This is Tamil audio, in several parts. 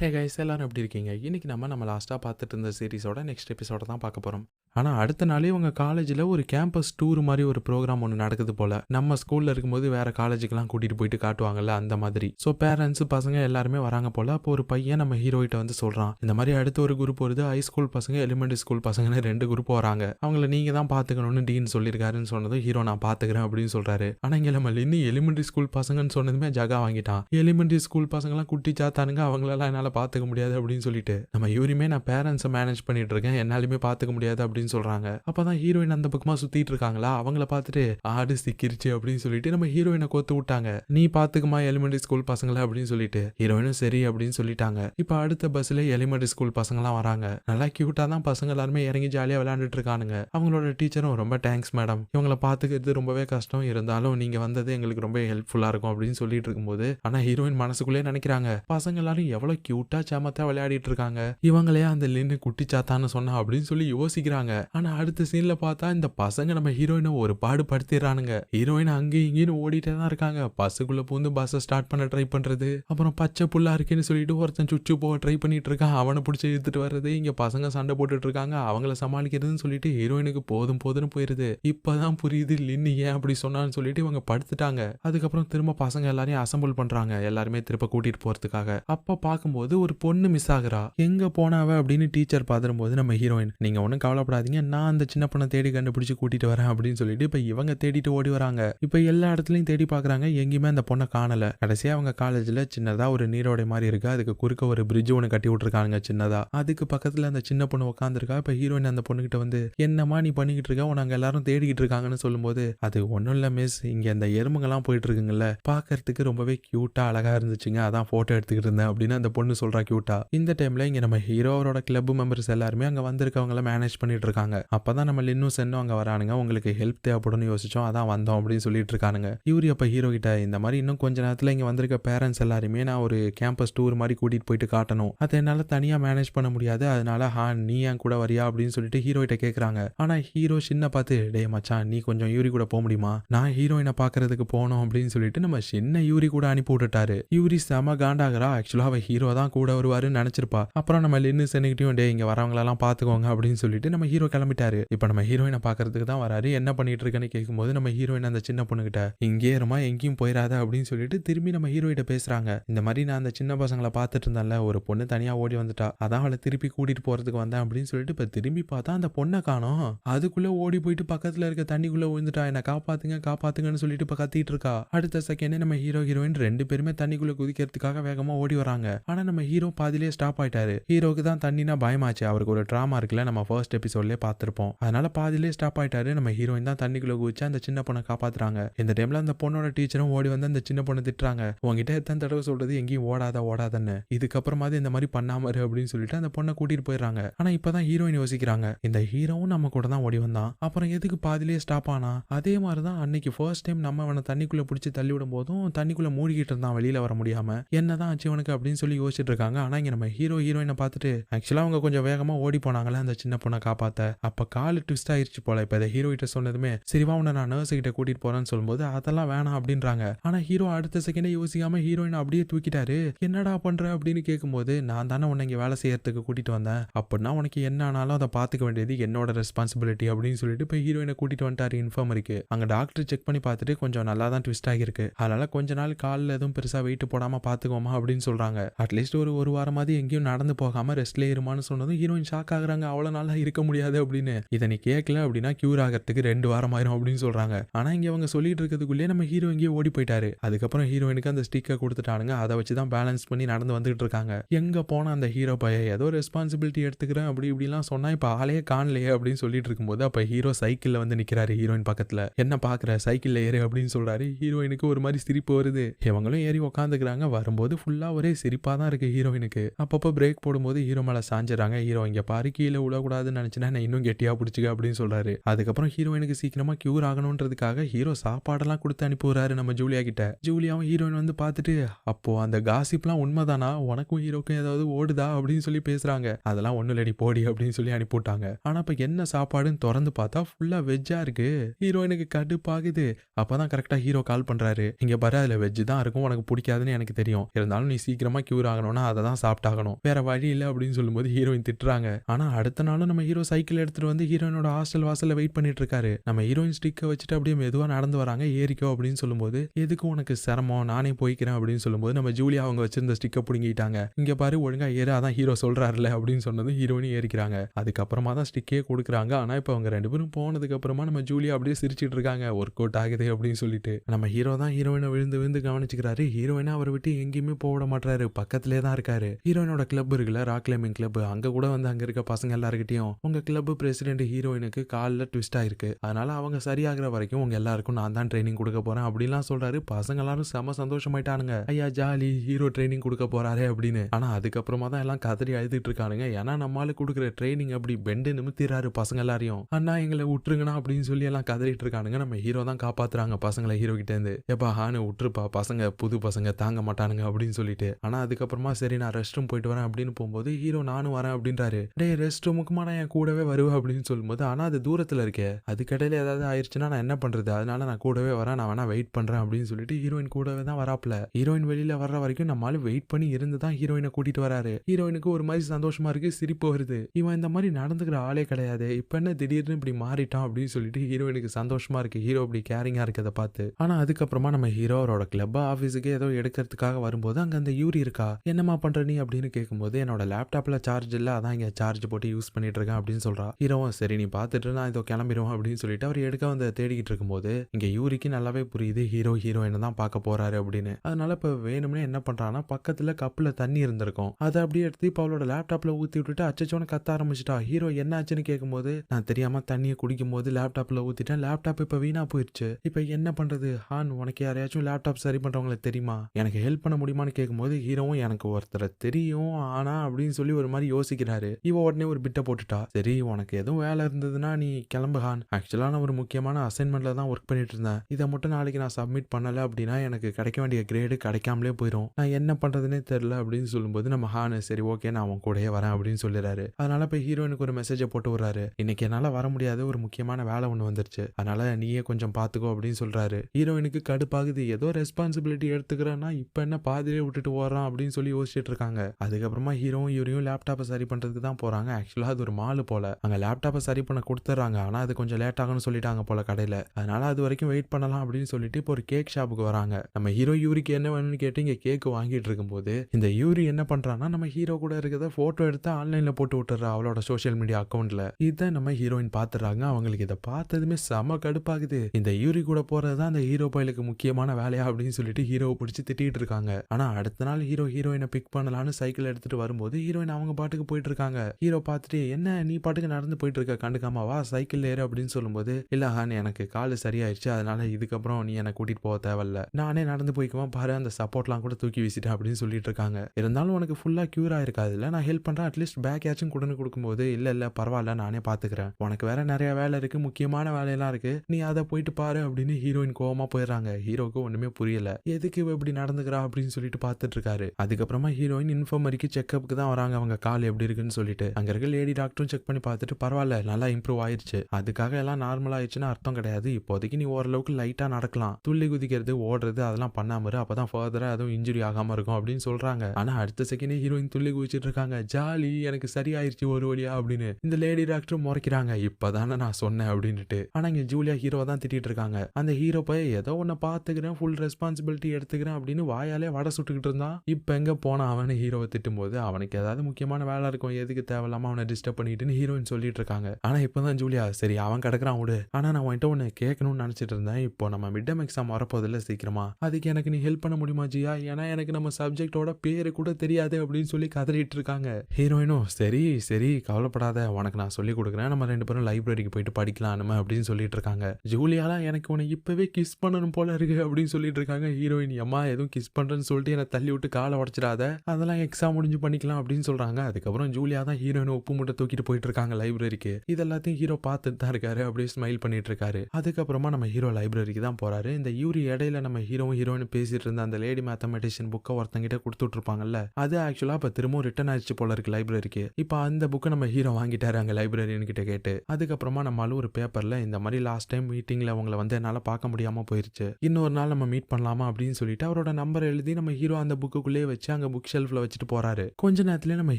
ஹே கைஸ் எல்லாரும் எப்படி இருக்கீங்க? இன்னைக்கு நம்ம நம்ம லாஸ்ட்டாக பார்த்துட்டு இருந்த சீரிஸோட நெக்ஸ்ட் எபிசோட தான் பார்க்க போகிறோம் ஆனால் அடுத்த நாளே உங்கள் காலேஜில் ஒரு கேம்பஸ் டூர் மாதிரி ஒரு ப்ரோக்ராம் ஒன்று நடக்குது போல். நம்ம ஸ்கூலில் இருக்கும்போது வேறு காலேஜுக்கெல்லாம் கூட்டிகிட்டு போயிட்டு காட்டுவாங்கல்ல அந்த மாதிரி. ஸோ பேரண்ட்ஸ் பசங்க எல்லாருமே வராங்க போல். அப்போ ஒரு பையன் நம்ம ஹீரோயிட்ட வந்து சொல்கிறான் இந்த மாதிரி அடுத்த ஒரு குரூப் வருது. ஹை ஸ்கூல் பசங்க எலிமெண்ட்ரி ஸ்கூல் பசங்கன்னு ரெண்டு குரூப் வராங்க. அவங்கள நீங்கள் தான் பார்த்துக்கணும்னு டீன் சொல்லியிருக்காருன்னு சொன்னதும் ஹீரோ நான் பார்த்துக்கிறேன் அப்படின்னு சொல்கிறாரு ஆனால் இங்கே நம்ம இன்னும் எலிமெண்ட்ரி ஸ்கூல் பசங்கன்னு சொன்னதுமே ஜகா வாங்கிட்டான். எலிமெண்ட்ரி ஸ்கூல் பசங்களாம் குட்டி சாத்தானுங்க அவங்களெல்லாம் என்னால் பார்த்துக்க முடியாது அப்படின்னு சொல்லிட்டு நம்ம இவருமே நான் பேரண்ட்ஸை மேனேஜ் பண்ணிட்டு இருக்கேன் என்னாலுமே பார்த்துக்க முடியாது அப்படின்னு சொல்றாங்க. அப்பதான் ஹீரோயின் அந்த பக்கமாக சுத்திட்டு இருக்காங்களா? அவங்கள பார்த்துட்டு ஆடு சிக்கிருச்சு அப்படின்னு சொல்லிட்டு நம்ம ஹீரோயினை கோத்து விட்டாங்க. நீ பார்த்துக்குமா எலிமெண்ட்ரி ஸ்கூல் பசங்களை அப்படின்னு சொல்லிட்டு ஹீரோயினும் சரி அப்படின்னு சொல்லிட்டாங்க. இப்போ அடுத்த பஸ்ல எலிமெண்ட்ரி ஸ்கூல் பசங்கலாம் வராங்க. நல்லா க்யூட்டாக தான் பசங்க எல்லாருமே இறங்கி ஜாலியா விளையாண்டுட்டு இருக்கானுங்க. அவங்களோட டீச்சரும் ரொம்ப தேங்க்ஸ் மேடம் இவங்களை பார்த்துக்கிறது ரொம்பவே கஷ்டம். இருந்தாலும் நீங்க வந்தது எங்களுக்கு ரொம்ப ஹெல்ப்ஃபுல்லா இருக்கும் அப்படின்னு சொல்லிட்டு இருக்கும்போது ஆனா ஹீரோயின் மனசுக்குள்ளே நினைக்கிறாங்க பசங்க எல்லாரும் எவ்வளவு விட்டா சாமத்தா விளையாடிட்டு இருக்காங்க இவங்களே அந்த லின்னு குட்டி சாத்தான்னு சொன்னா அப்படின்னு சொல்லி யோசிக்கிறாங்க. ஆனா அடுத்த சீன்ல பார்த்தா இந்த பசங்க நம்ம ஹீரோயினை ஒரு பாடு படுத்திடுறானுங்க. ஹீரோயின் அங்கேயும் இங்கேயும் ஓடிட்டே தான் இருக்காங்க. பஸ்ஸுக்குள்ள பூந்து பஸ்ஸை ஸ்டார்ட் பண்ண ட்ரை பண்றது. அப்புறம் பச்சை புல்லா இருக்கேன்னு சொல்லிட்டு ஒருத்தன் சுச்சு போக ட்ரை பண்ணிட்டு இருக்கான். அவனை பிடிச்சி இழுத்துட்டு வர்றது. இங்க பசங்க சண்டை போட்டுட்டு இருக்காங்க. அவங்கள சமாளிக்கிறதுன்னு சொல்லிட்டு ஹீரோயினுக்கு போதும் போதும்னு போயிருது. இப்பதான் புரியுது லின்னு ஏன் அப்படி சொன்னான்னு சொல்லிட்டு இவங்க படுத்துட்டாங்க. அதுக்கப்புறம் திரும்ப பசங்க எல்லாரையும் அசம்பிள் பண்றாங்க. எல்லாருமே திரும்ப கூட்டிட்டு போறதுக்காக. அப்ப பார்க்கும்போது ஒரு பொண்ணு மிஸ் ஆகுறா. எங்க போனாவ அப்படின்னு டீச்சர் பார்த்துரும்போது நம்ம ஹீரோயின் நீங்க ஒன்றும் கவலைப்படாதீங்க. நான் அந்த சின்ன பொண்ணை தேடி கண்டுபிடிச்சு கூட்டிட்டு வரேன் அப்படின்னு சொல்லிட்டு இப்ப இவங்க தேடிட்டு ஓடி வராங்க. இப்ப எல்லா இடத்துலயும் தேடி பாக்குறாங்க எங்கேயுமே அந்த பொண்ணை காணல. கடைசியா அவங்க காலேஜ்ல சின்னதா ஒரு நீரோடை மாதிரி இருக்கு. அதுக்கு குறுக்க ஒரு பிரிட்ஜ் ஒன்று கட்டி விட்டுருக்காங்க சின்னதா. அதுக்கு பக்கத்துல அந்த சின்ன பொண்ணு உட்காந்துருக்கா இப்ப ஹீரோயின் அந்த பொண்ணுகிட்ட வந்து என்னம்மா நீ பண்ணிக்கிட்டு இருக்க? உனக்கு எல்லாரும் தேடிக்கிட்டு இருக்காங்கன்னு சொல்லும்போது அது ஒன்றும் இல்லை மிஸ் இங்க இந்த எறும்புங்கெல்லாம் போயிட்டு இருக்குங்கல்ல. பார்க்கறதுக்கு ரொம்பவே கியூட்டா அழகா இருந்துச்சுங்க. அதான் போட்டோ எடுத்துக்கிட்டு இருந்தேன் அப்படின்னு அந்த பொண்ணு சொல்றா கியூட்டா இந்த டைம்ல இங்க நம்ம ஹீரோவோட கிளப் மெம்பர்ஸ் எல்லாருமே அங்க வந்திருக்கவங்கள மேனேஜ் பண்ணிட்டு இருக்காங்க. அப்பதான் நம்ம லின்னு சென்னும் அங்க வரானுங்க. உங்களுக்கு ஹெல்ப் தேவைப்படும்னு யோசிச்சோம். அதான் வந்தோம் அப்படின்னு சொல்லிட்டு இருக்கானுங்க. யூரி அப்ப ஹீரோ கிட்ட இந்த மாதிரி இன்னும் கொஞ்ச நேரத்துல இங்க வந்திருக்க பேரண்ட்ஸ் எல்லாருமே நான் ஒரு கேம்பஸ் டூர் மாதிரி கூட்டிட்டு போயிட்டு காட்டணும். அதை என்னால தனியா மேனேஜ் பண்ண முடியாது. அதனால ஹா நீ என் கூட வரியா? அப்படின்னு சொல்லிட்டு ஹீரோ கிட்ட கேக்குறாங்க. ஆனா ஹீரோ சின்ன பார்த்து டே மச்சான் நீ கொஞ்சம் யூரி கூட போக முடியுமா? நான் ஹீரோயினை பாக்குறதுக்கு போனோம் அப்படின்னு சொல்லிட்டு நம்ம சின்ன யூரி கூட அனுப்பி விட்டுட்டாரு. யூரி செம காண்டாகிறா. ஆக்சுவலா அவ ஹீரோ தான் கூட வருவாருன்னு நினைச்சிருப்பா. அப்புறம் நம்ம லின்னு சென்னுக்கிட்டையும் டே இங்க வரவங்களெல்லாம் பாத்துக்கோங்க அப்படின்னு சொல்லிட்டு நம்ம ஹீரோ கிளம்பிட்டாரு. இப்போ நம்ம ஹீரோயினை பாக்குறதுக்கு தான் வராரு. என்ன பண்ணிட்டு இருக்கேன்னு கேட்கும்போது நம்ம ஹீரோயின் அந்த சின்ன பொண்ணுகிட்ட இங்கே இருமா எங்கேயும் போயிடாத அப்படின்னு சொல்லிட்டு திரும்பி நம்ம ஹீரோயிட்ட பேசுறாங்க. இந்த மாதிரி நான் அந்த சின்ன பசங்களை பார்த்துட்டு இருந்தேன்ல ஒரு பொண்ணு தனியா ஓடி வந்துட்டா அதான் அவளை திருப்பி கூட்டிட்டு போறதுக்கு வந்தேன் அப்படின்னு சொல்லிட்டு இப்ப திரும்பி பார்த்தா அந்த பொண்ணை காணோம். அதுக்குள்ள ஓடி போயிட்டு பக்கத்துல இருக்க தண்ணிக்குள்ள விழுந்துட்டா என்ன காப்பாத்துங்க காப்பாத்துங்கன்னு சொல்லிட்டு இப்ப கத்திட்டு இருக்கா? அடுத்த செகண்ட் நம்ம ஹீரோ ஹீரோயின் ரெண்டு பேருமே தண்ணிக்குள்ள குதிக்கிறதுக்காக வேகமா ஓடி வராங்க. ஆனா நம்ம ஹீரோ பாதியிலே ஸ்டாப் ஆயிட்டாரு. ஹீரோக்கு தான் தண்ணினா பயமாச்சு. அவருக்கு ஒரு ட்ராமா இருக்குல்ல நம்ம ஃபர்ஸ்ட் எபிசோட்லயே பார்த்திருப்போம். அதனால பாதியிலே ஸ்டாப் ஆயிட்டாரு. நம்ம ஹீரோயின் தான் தண்ணிக்குள்ள குதிச்சு அந்த சின்ன பொண்ணை காப்பாத்துறாங்க. இந்த டைம்ல அந்த பொண்ணோட டீச்சரும் ஓடி வந்து அந்த சின்ன பொண்ணை திட்டுறாங்க. உங்ககிட்ட எத்தனை தடவை சொல்றது? எங்கேயும் ஓடாத ஓடாதன்னு. இதுக்கப்புறமாவது இந்த மாதிரி பண்ணாம இரு அப்படின்னு சொல்லிட்டு அந்த பொண்ணை கூட்டிட்டு போயிடுறாங்க. ஆனா இப்பதான் ஹீரோயின் யோசிக்கிறாங்க. இந்த ஹீரோவும் நம்ம கூட தான் ஓடி வந்தான். அப்புறம் எதுக்கு பாதியிலே ஸ்டாப் ஆனா? அதே மாதிரி தான் அன்னைக்கு ஃபர்ஸ்ட் டைம் நம்ம அவனை தண்ணிக்குள்ள பிடிச்சி தள்ளி விடும் போதும் தண்ணிக்குள்ள மூழ்கிட்டு இருந்தான் வெளியில வர முடியாம. என்னதான் ஆச்சு அவனுக்கு அப்படின்னு சொல்லி யோசிச்சு யோசிச்சுட்டு இருக்காங்க ஆனா இங்க நம்ம ஹீரோ ஹீரோயினை பார்த்துட்டு ஆக்சுவலா அவங்க கொஞ்சம் வேகமா ஓடி போனாங்களே அந்த சின்ன பொண்ணை காப்பாத்த. அப்ப கால் ட்விஸ்ட் ஆயிருச்சு போல. இப்ப இதை ஹீரோ கிட்ட சொன்னதுமே சரிவா உன்னை நான் நர்ஸ் கிட்ட கூட்டிட்டு போறேன்னு சொல்லும்போது அதெல்லாம் வேணாம் அப்படின்றாங்க. ஆனா ஹீரோ அடுத்த செகண்டே யோசிக்காம ஹீரோயின் அப்படியே தூக்கிட்டாரு. என்னடா பண்ற? அப்படின்னு கேட்கும்போது நான் தானே உன்னை இங்க வேலை செய்யறதுக்கு கூட்டிட்டு வந்தேன். அப்படின்னா உனக்கு என்ன ஆனாலும் அதை பாத்துக்க வேண்டியது என்னோட ரெஸ்பான்சிபிலிட்டி அப்படின்னு சொல்லிட்டு இப்ப ஹீரோயினை கூட்டிட்டு வந்துட்டாரு இன்ஃபார்மருக்கு அங்க டாக்டர் செக் பண்ணி பார்த்துட்டு கொஞ்சம் நல்லா தான் ட்விஸ்ட் ஆகிருக்கு அதனால கொஞ்ச நாள் காலில் எதுவும் பெருசா வெயிட் போடாம பாத்துக்கோமா அப்படின்னு சொல்றாங்க. அட்லீஸ்ட் ஒரு ஒரு வாரமாவது எங்கேயும் நடந்து போகாம ரெஸ்ட்ல இருமான்னு சொன்னதும் ஹீரோயின் ஷாக் ஆகுறாங்க அவ்வளவு நாளா இருக்க முடியாது அப்படின்னு. இதை நீ கேட்கல அப்படின்னா கியூர் ஆகிறதுக்கு ரெண்டு வாரம் ஆயிரும் அப்படின்னு சொல்றாங்க. ஆனா இங்க அவங்க சொல்லிட்டு இருக்கிறதுக்குள்ளே நம்ம ஹீரோ இங்கே ஓடி போயிட்டாரு. அதுக்கப்புறம் ஹீரோயினுக்கு அந்த ஸ்டிக்கை கொடுத்துட்டானுங்க. அதை வச்சு தான் பேலன்ஸ் பண்ணி நடந்து வந்துகிட்டு இருக்காங்க. எங்க போனால் அந்த ஹீரோ பைய? ஏதோ ரெஸ்பான்சிபிலிட்டி எடுத்துக்கிறேன் அப்படி இப்படிலாம் சொன்னா இப்போ ஆளையே காணலையே அப்படின்னு சொல்லிட்டு இருக்கும்போது அப்போ ஹீரோ சைக்கிள்ல வந்து நிக்கிறாரு ஹீரோயின் பக்கத்துல. என்ன பாக்குற? சைக்கிள்ல ஏறு அப்படின்னு சொல்றாரு. ஹீரோயினுக்கு ஒரு மாதிரி சிரிப்பு வருது. இவங்களும் ஏறி உட்காந்துக்கிறாங்க வரும்போது ஃபுல்லா ஒரே சிரிப்பா தான் இருக்கு ஹீரோயினுக்கு. அப்பப்போ பிரேக் போடும்போது ஹீரோ மேல சாஞ்சிடறாங்க. ஹீரோ இங்க பாரு கீழே விழக்கூடாதுன்னு நினைச்சினா நான் இன்னும் கெட்டியா பிடிச்சிக்க அப்படின்னு சொல்றாரு. அதுக்கப்புறம் ஹீரோயினுக்கு சீக்கிரமா கியூர் ஆகணுன்றதுக்காக ஹீரோ சாப்பாடெல்லாம் கொடுத்து அனுப்பிவிடுறாரு நம்ம ஜூலியா கிட்ட. ஜூலியாவும் ஹீரோயின் வந்து பார்த்துட்டு அப்போ அந்த காசிப்லாம் உண்மைதானா? உனக்கும் ஹீரோக்கும் ஏதாவது ஓடுதா? அப்படின்னு சொல்லி பேசுறாங்க. அதெல்லாம் ஒண்ணு இல்லடி போடி அப்படின்னு சொல்லி அனுப்பிவிட்டாங்க. ஆனா இப்ப என்ன சாப்பாடுன்னு திறந்து பார்த்தா ஃபுல்லா வெஜ்ஜா இருக்கு. ஹீரோயினுக்கு கடுப்பாகுது. அப்பதான் கரெக்டா ஹீரோ கால் பண்றாரு. இங்க பாரு அதுல வெஜ் தான் இருக்கும். உனக்கு பிடிக்காதுன்னு எனக்கு தெரியும். இருந்தாலும் நீ சீக்கிரமா கியூர் ஆகணும். ஆகணும்னா அதை தான் சாப்பிட்டாகணும். வேற வழி இல்லை அப்படின்னு சொல்லும்போது ஹீரோயின் திட்டுறாங்க. ஆனா அடுத்த நாளும் நம்ம ஹீரோ சைக்கிள் எடுத்துட்டு வந்து ஹீரோயினோட ஹாஸ்டல் வாசல்ல வெயிட் பண்ணிட்டு இருக்காரு. நம்ம ஹீரோயின் ஸ்டிக்கை வச்சுட்டு அப்படியே மெதுவாக நடந்து வராங்க. ஏறிக்கோ அப்படின்னு சொல்லும்போது எதுக்கு உனக்கு சிரமம்? நானே போய்க்கிறேன். அப்படின்னு சொல்லும்போது நம்ம ஜூலியா அவங்க வச்சிருந்த ஸ்டிக்கை பிடுங்கிட்டாங்க. இங்க பாரு ஒழுங்கா ஏற. அதான் ஹீரோ சொல்றாருல. அப்படின்னு சொன்னது ஹீரோயினும் ஏறிக்கிறாங்க. அதுக்கப்புறமா தான் ஸ்டிக்கே கொடுக்குறாங்க. ஆனா இப்போ அவங்க ரெண்டு பேரும் போனதுக்கு அப்புறமா நம்ம ஜூலியா அப்படியே சிரிச்சிட்டு இருக்காங்க. ஒர்க் அவுட் ஆகுது அப்படின்னு சொல்லிட்டு. நம்ம ஹீரோ தான் ஹீரோயினை விழுந்து விழுந்து கவனிச்சுக்கிறாரு. ஹீரோயினா அவரை விட்டு எங்கேயுமே போட மாட்டாரு பக்கத்துல தான் இருக்காரு. ஹீரோயினோட கிளப் இருக்குல்ல ராக் கிளைம்பிங் கிளப் அங்க கூட வந்து அங்க இருக்க பசங்க எல்லாருக்கிட்டையும் உங்க கிளப் பிரசிடென்ட் ஹீரோயினுக்கு காலில் ட்விஸ்ட் ஆயிருக்கு. அதனால அவங்க சரியாகிற வரைக்கும் உங்க எல்லாருக்கும் நான் தான் ட்ரைனிங் கொடுக்க போறேன் அப்படிலாம் சொல்றாரு. பசங்க எல்லாரும் செம சந்தோஷமாயிட்டானுங்க. ஐயா ஜாலி ஹீரோ ட்ரைனிங் கொடுக்க போறாரே அப்படின்னு. ஆனா அதுக்கப்புறமா தான் எல்லாம் கதறி அழுதுட்டு இருக்கானுங்க. ஏன்னா நம்மளால கொடுக்குற ட்ரைனிங் அப்படி பெண்டு நிமித்திறாரு பசங்க எல்லாரையும். அண்ணா எங்களை விட்டுருங்கண்ணா அப்படின்னு சொல்லி எல்லாம் கதறிட்டு இருக்கானுங்க. நம்ம ஹீரோ தான் காப்பாத்துறாங்க பசங்களை ஹீரோ கிட்ட இருந்து எப்பா ஹானு விட்டுருப்பா பசங்க புது பசங்க தாங்க மாட்டானுங்க அப்படின்னு சொல்லிட்டு. ஆனா அதுக்கப்புறமா சரி நான் ரெஸ்ட் ரூம் போயிட்டு வரேன் அப்படின்னு போகும்போது ஹீரோ நானும் வரேன் அப்படின்றாரு. டே ரெஸ்ட் ரூமுக்குமா நான் என் கூடவே வருவேன் அப்படின்னு சொல்லும்போது ஆனா அது தூரத்துல இருக்கே. அதுக்கடையில் ஏதாவது ஆயிடுச்சுன்னா நான் என்ன பண்றது? அதனால நான் கூடவே வரேன் நான் வேணா வெயிட் பண்றேன் அப்படின்னு சொல்லிட்டு ஹீரோயின் கூடவே தான் வராப்ல ஹீரோயின் வெளியில வர்ற வரைக்கும் நம்மளால வெயிட் பண்ணி இருந்து தான் ஹீரோயினை கூட்டிட்டு வராரு. ஹீரோயினுக்கு ஒரு மாதிரி சந்தோஷமா இருக்கு சிரிப்பு வருது. இவன் இந்த மாதிரி நடந்துக்கிற ஆளே கிடையாது. இப்ப என்ன திடீர்னு இப்படி மாறிட்டான் அப்படின்னு சொல்லிட்டு ஹீரோயினுக்கு சந்தோஷமா இருக்கு. ஹீரோ இப்படி கேரிங்கா இருக்கதை பார்த்து. ஆனா அதுக்கப்புறமா நம்ம ஹீரோ அவரோட கிளப் ஆஃபீஸுக்கு ஏதோ எடுக்கிறதுக்காக வரும்போது அங்க அந்த யூரி இருக்கா? என்னம்மா பண்ற நீ அப்படின்னு கேட்கும்போது என்னோட லேப்டாப்ல சார்ஜ் இல்ல அதான் இங்க சார்ஜ் போட்டு யூஸ் பண்ணிட்டு இருக்கேன் அப்படின்னு சொல்றா. ஹீரோவும் சரி நீ பார்த்துட்டு நான் இதோ கிளம்பிடுவோம் அப்படின்னு சொல்லிட்டு அவர் எடுக்க வந்து தேடிக்கிட்டு இருக்கும்போது இங்க யூரிக்கு நல்லாவே புரியுது ஹீரோ ஹீரோயினை தான் பார்க்க போறாரு அப்படின்னு. அதனால இப்ப வேணும்னே என்ன பண்றான்னா பக்கத்துல கப்புல தண்ணி இருந்திருக்கும். அதை அப்படியே எடுத்து இப்ப அவளோட லேப்டாப்ல ஊத்தி விட்டுட்டு அச்சச்சோன்னு கத்த ஆரம்பிச்சிட்டா. ஹீரோ என்ன ஆச்சுன்னு கேட்கும்போது நான் தெரியாம தண்ணியை குடிக்கும் போது லேப்டாப்ல ஊத்திட்டேன். லேப்டாப் இப்ப வீணா போயிருச்சு. இப்ப என்ன பண்றது? ஹான் உனக்கு யாரையாச்சும் லேப்டாப் சரி பண்றவங்களுக்கு தெரியுமா? எனக்கு ஹெல்ப் பண்ண முடியுமான்னு கேட்கும்போது ஹீரோவும் எனக்கு ஒருத்தரை தெரியும் ஆனா அப்படின்னு சொல்லி ஒரு மாதிரி யோசிக்கிறாரு. இவ உடனே ஒரு பிட்டை போட்டுட்டா சரி உனக்கு எதுவும் வேலை இருந்ததுன்னா நீ கிளம்புகான் ஆக்சுவலா நான் ஒரு முக்கியமான அசைன்மெண்ட்ல தான் ஒர்க் பண்ணிட்டு இருந்தேன். இதை மட்டும் நாளைக்கு நான் சப்மிட் பண்ணல அப்படின்னா எனக்கு கிடைக்க வேண்டிய கிரேடு கிடைக்காமலே போயிடும் நான் என்ன பண்றதுனே தெரியல அப்படின்னு சொல்லும்போது நம்ம ஹானு சரி ஓகே நான் அவன் கூடயே வரேன் அப்படின்னு சொல்லிடுறாரு அதனால இப்போ ஹீரோயினுக்கு ஒரு மெசேஜை போட்டு விடுறாரு. இன்னைக்கு என்னால வர முடியாது ஒரு முக்கியமான வேலை ஒன்று வந்துருச்சு. அதனால நீயே கொஞ்சம் பாத்துக்கோ அப்படின்னு சொல்றாரு. ஹீரோயினுக்கு கடுப்பாகுது. ஏதோ ரெஸ்பான்சிபிலிட்டி எடுத்துக்கிறேன்னா இப்போ என்ன பாதிரியே விட்டுட்டு ஓடுறான் அப்படின்னு சொல்லி யோசிச்சுட்டு இருக்காங்க அதுக்கப்புறமா ஹீரோவும் இவரையும் லேப்டாப்பை சரி பண்ணுறதுக்கு தான் போறாங்க. ஆக்சுவலா அது ஒரு மாலு போல. அங்கே லேப்டாப்பை சரி பண்ண கொடுத்துட்றாங்க. ஆனா அது கொஞ்சம் லேட் ஆகும்னு சொல்லிட்டாங்க போல கடையில. அதனால அது வரைக்கும் வெயிட் பண்ணலாம் அப்படின்னு சொல்லிட்டு இப்போ ஒரு கேக் ஷாப்புக்கு வராங்க. நம்ம ஹீரோ யூரிக்கு என்ன வேணும்னு கேட்டு இங்கே கேக் வாங்கிட்டு இருக்கும்போது இந்த யூரி என்ன பண்றான்னா நம்ம ஹீரோ கூட இருக்கிறத ஃபோட்டோ எடுத்து ஆன்லைனில் போட்டு விட்டுறா அவளோட சோஷியல் மீடியா அக்கௌண்ட்ல இதை நம்ம ஹீரோயின் பார்த்துறாங்க அவங்களுக்கு இதை பார்த்ததுமே செம கடுப்பாகுது. இந்த யூரி கூட போறது தான் அந்த ஹீரோ பையலுக்கு முக்கியமான வேலையா அப்படின்னு சொல்லிட்டு ஹீரோவை பிடிச்சி திட்டிட்டு இருக்காங்க ஆனால் அடுத்த நாள் ஹீரோ ஹீரோயினை பிக் பண்ணலான்னு சைக்கிள் எடுத்துட்டு வரும்போது ஹீரோயின் அவங்க பாட்டுக்கு போயிட்டு இருக்காங்க ஹீரோ பார்த்துட்டு என்ன நீ பாட்டுக்கு நடந்து போயிட்டு இருக்க கண்டுக்காம வா சைக்கிள் ஏறு அப்படின்னு சொல்லும்போது இல்ல ஹான் எனக்கு கால் சரியாயிருச்சு அதனால இதுக்கப்புறம் நீ என்னை கூட்டிட்டு போக தேவையில்ல. நானே நடந்து போய்க்குவேன் பாரு அந்த சப்போர்ட்லாம் கூட தூக்கி வீசிட்டேன் அப்படின்னு சொல்லிட்டு இருக்காங்க இருந்தாலும் உனக்கு ஃபுல்லா கியூர் ஆயிருக்காதுல்ல நான் ஹெல்ப் பண்றேன் அட்லீஸ்ட் பேக் ஏச்சும் கொடுன்னு கொடுக்கும்போது இல்ல இல்ல பரவாயில்ல நானே பாத்துக்கிறேன். உனக்கு வேற நிறைய வேலை இருக்கு முக்கியமான வேலையெல்லாம் இருக்கு. நீ அதை போயிட்டு பாரு அப்படின்னு ஹீரோயின் கோவமா போயிடுறாங்க. ஹீரோக்கு ஒண்ணுமே புரியல. எதுக்கு இப்படி நடந்துக்கிறா? அப்படின்னு சொல்லிட்டு பாத்துட்டு இருக்காரு அதுக்கப்புறமா ஹீரோயின் இன்ஃபர்மரிக்கு செக்அப்புக்கு தான் வராங்க. அவங்க கால் எப்படி இருக்குன்னு சொல்லிட்டு. அங்க இருக்க லேடி டாக்டரும் செக் பண்ணி பார்த்துட்டு பரவாயில்ல நல்லா இம்ப்ரூவ் ஆயிருச்சு. அதுக்காக எல்லாம் நார்மல் ஆயிடுச்சுன்னு அர்த்தம் கிடையாது. இப்போதைக்கு நீ ஓரளவுக்கு லைட்டா நடக்கலாம். துள்ளி குதிக்கிறது ஓடுறது அதெல்லாம் பண்ணாம இரு. அப்பதான் ஃபர்தரா அதுவும் இன்ஜுரி ஆகாம இருக்கும் அப்படின்னு சொல்றாங்க. ஆனா அடுத்த செகண்டே ஹீரோயின் துள்ளி குதிச்சிட்டு இருக்காங்க. ஜாலி எனக்கு சரியாயிருச்சு ஒரு வழியா அப்படின்னு இந்த லேடி டாக்டர் முறைக்கிறாங்க. இப்பதானே நான் சொன்னேன் அப்படின்ட்டு ஆனா இங்க ஜூலியா ஹீரோ தான் திட்டிட்டு இருக்காங்க. அந்த ஹீரோ போய் ஏதோ ஒன்ன பாத்துக்கிறேன் ஃபுல் ரெஸ்பான்சிபிலிட்டி எடுத்துக்கிறேன் அப்படின்னு வாயாலே வடை சுட்டுக்கிட்டு இருந்தான். இப்போ எங்க போனா அவனு ஹீரோவை திட்டும்போது அவனுக்கு ஏதாவது முக்கியமான வேலை இருக்கும். எதுக்கு தேவையில்லாம அவனை டிஸ்டர்ப் பண்ணிட்டுன்னு ஹீரோயின் சொல்லிட்டு இருக்காங்க. ஆனா இப்பதான் ஜூலியா சரி அவன் கிடக்குறான் விடு. ஆனா நான் உன்கிட்ட ஒன்னு கேட்கணும்னு நினைச்சிட்டு இருந்தேன். இப்போ நம்ம மிட் டேம் எக்ஸாம் வரப்போதில்ல சீக்கிரமா. அதுக்கு எனக்கு நீ ஹெல்ப் பண்ண முடியுமா ஜியா? ஏன்னா எனக்கு நம்ம சப்ஜெக்டோட பேரு கூட தெரியாது அப்படின்னு சொல்லி கதறிட்டு இருக்காங்க. ஹீரோயினும் சரி சரி கவலைப்படாத. உனக்கு நான் சொல்லி கொடுக்குறேன். நம்ம ரெண்டு பேரும் லைப்ரரிக்கு போயிட்டு படிக்கலாம் நம்ம அப்படின்னு சொல்லிட்டு இருக்காங்க. ஜூலியாலாம் எனக்கு உன்னை இப்பவே கிஸ் பண்ணணும் போல இருக்கு அப்படின்னு சொல்லிட்டு இருக்காங்க. ஹீரோயின் அம்மா எதுவும் கிஸ் பண்றேன்னு சொல்லிட்டு என்னை தள்ளி விட்டு காலை உடச்சிடாத அதெல்லாம் எக்ஸாம் முடிஞ்சு பண்ணிக்கலாம் அப்படின்னு சொல்றாங்க. அதுக்கப்புறம் ஜூலியா தான் ஹீரோயின் உப்பு மூட்டை தூக்கிட்டு போயிட்டு இருக்காங்க லைப்ரரிக்கு இது எல்லாத்தையும் ஹீரோ பார்த்துட்டு தான் இருக்காரு. அப்படியே ஸ்மைல் பண்ணிட்டு இருக்காரு அதுக்கப்புறமா நம்ம ஹீரோ லைப்ரரிக்கு தான் போறாரு. இந்த யூரி இடையில நம்ம ஹீரோவும் ஹீரோயின் பேசிட்டு இருந்த அந்த லேடி மேத்தமெட்டிஷியன் புக்கை ஒருத்தங்கிட்ட கொடுத்துட்டு இருப்பாங்கல்ல அது ஆக்சுவலா இப்ப திரும்பவும் ரிட்டர்ன் ஆயிடுச்சு போல இருக்கு லைப்ரரிக்கு இப்போ அந்த புக்கை நம்ம ஹீரோ வாங்கிட்டாரு அங்க லைப்ரரியன் கிட்ட கேட்டு அதுக்கப்புறமா நம்மளும் ஒரு பேப்பர்ல இந்த மாதிரி லாஸ்ட் டைம் மீட்டிங்ல உங்களை வந்து என்னால பார்க்க முடியாம போயிருச்சு. இன்னொரு நாள் நம்ம மீட் பண்ணலாமா அப்படின்னு சொல்லிட்டு அவரோட நம்பர் எழுதி நம்ம ஹீரோ அந்த புக்குக்குள்ளேயே வச்சு அங்கே புக் ஷெல்ஃபில் வச்சுட்டு போறாரு. கொஞ்ச நேரத்துல நம்ம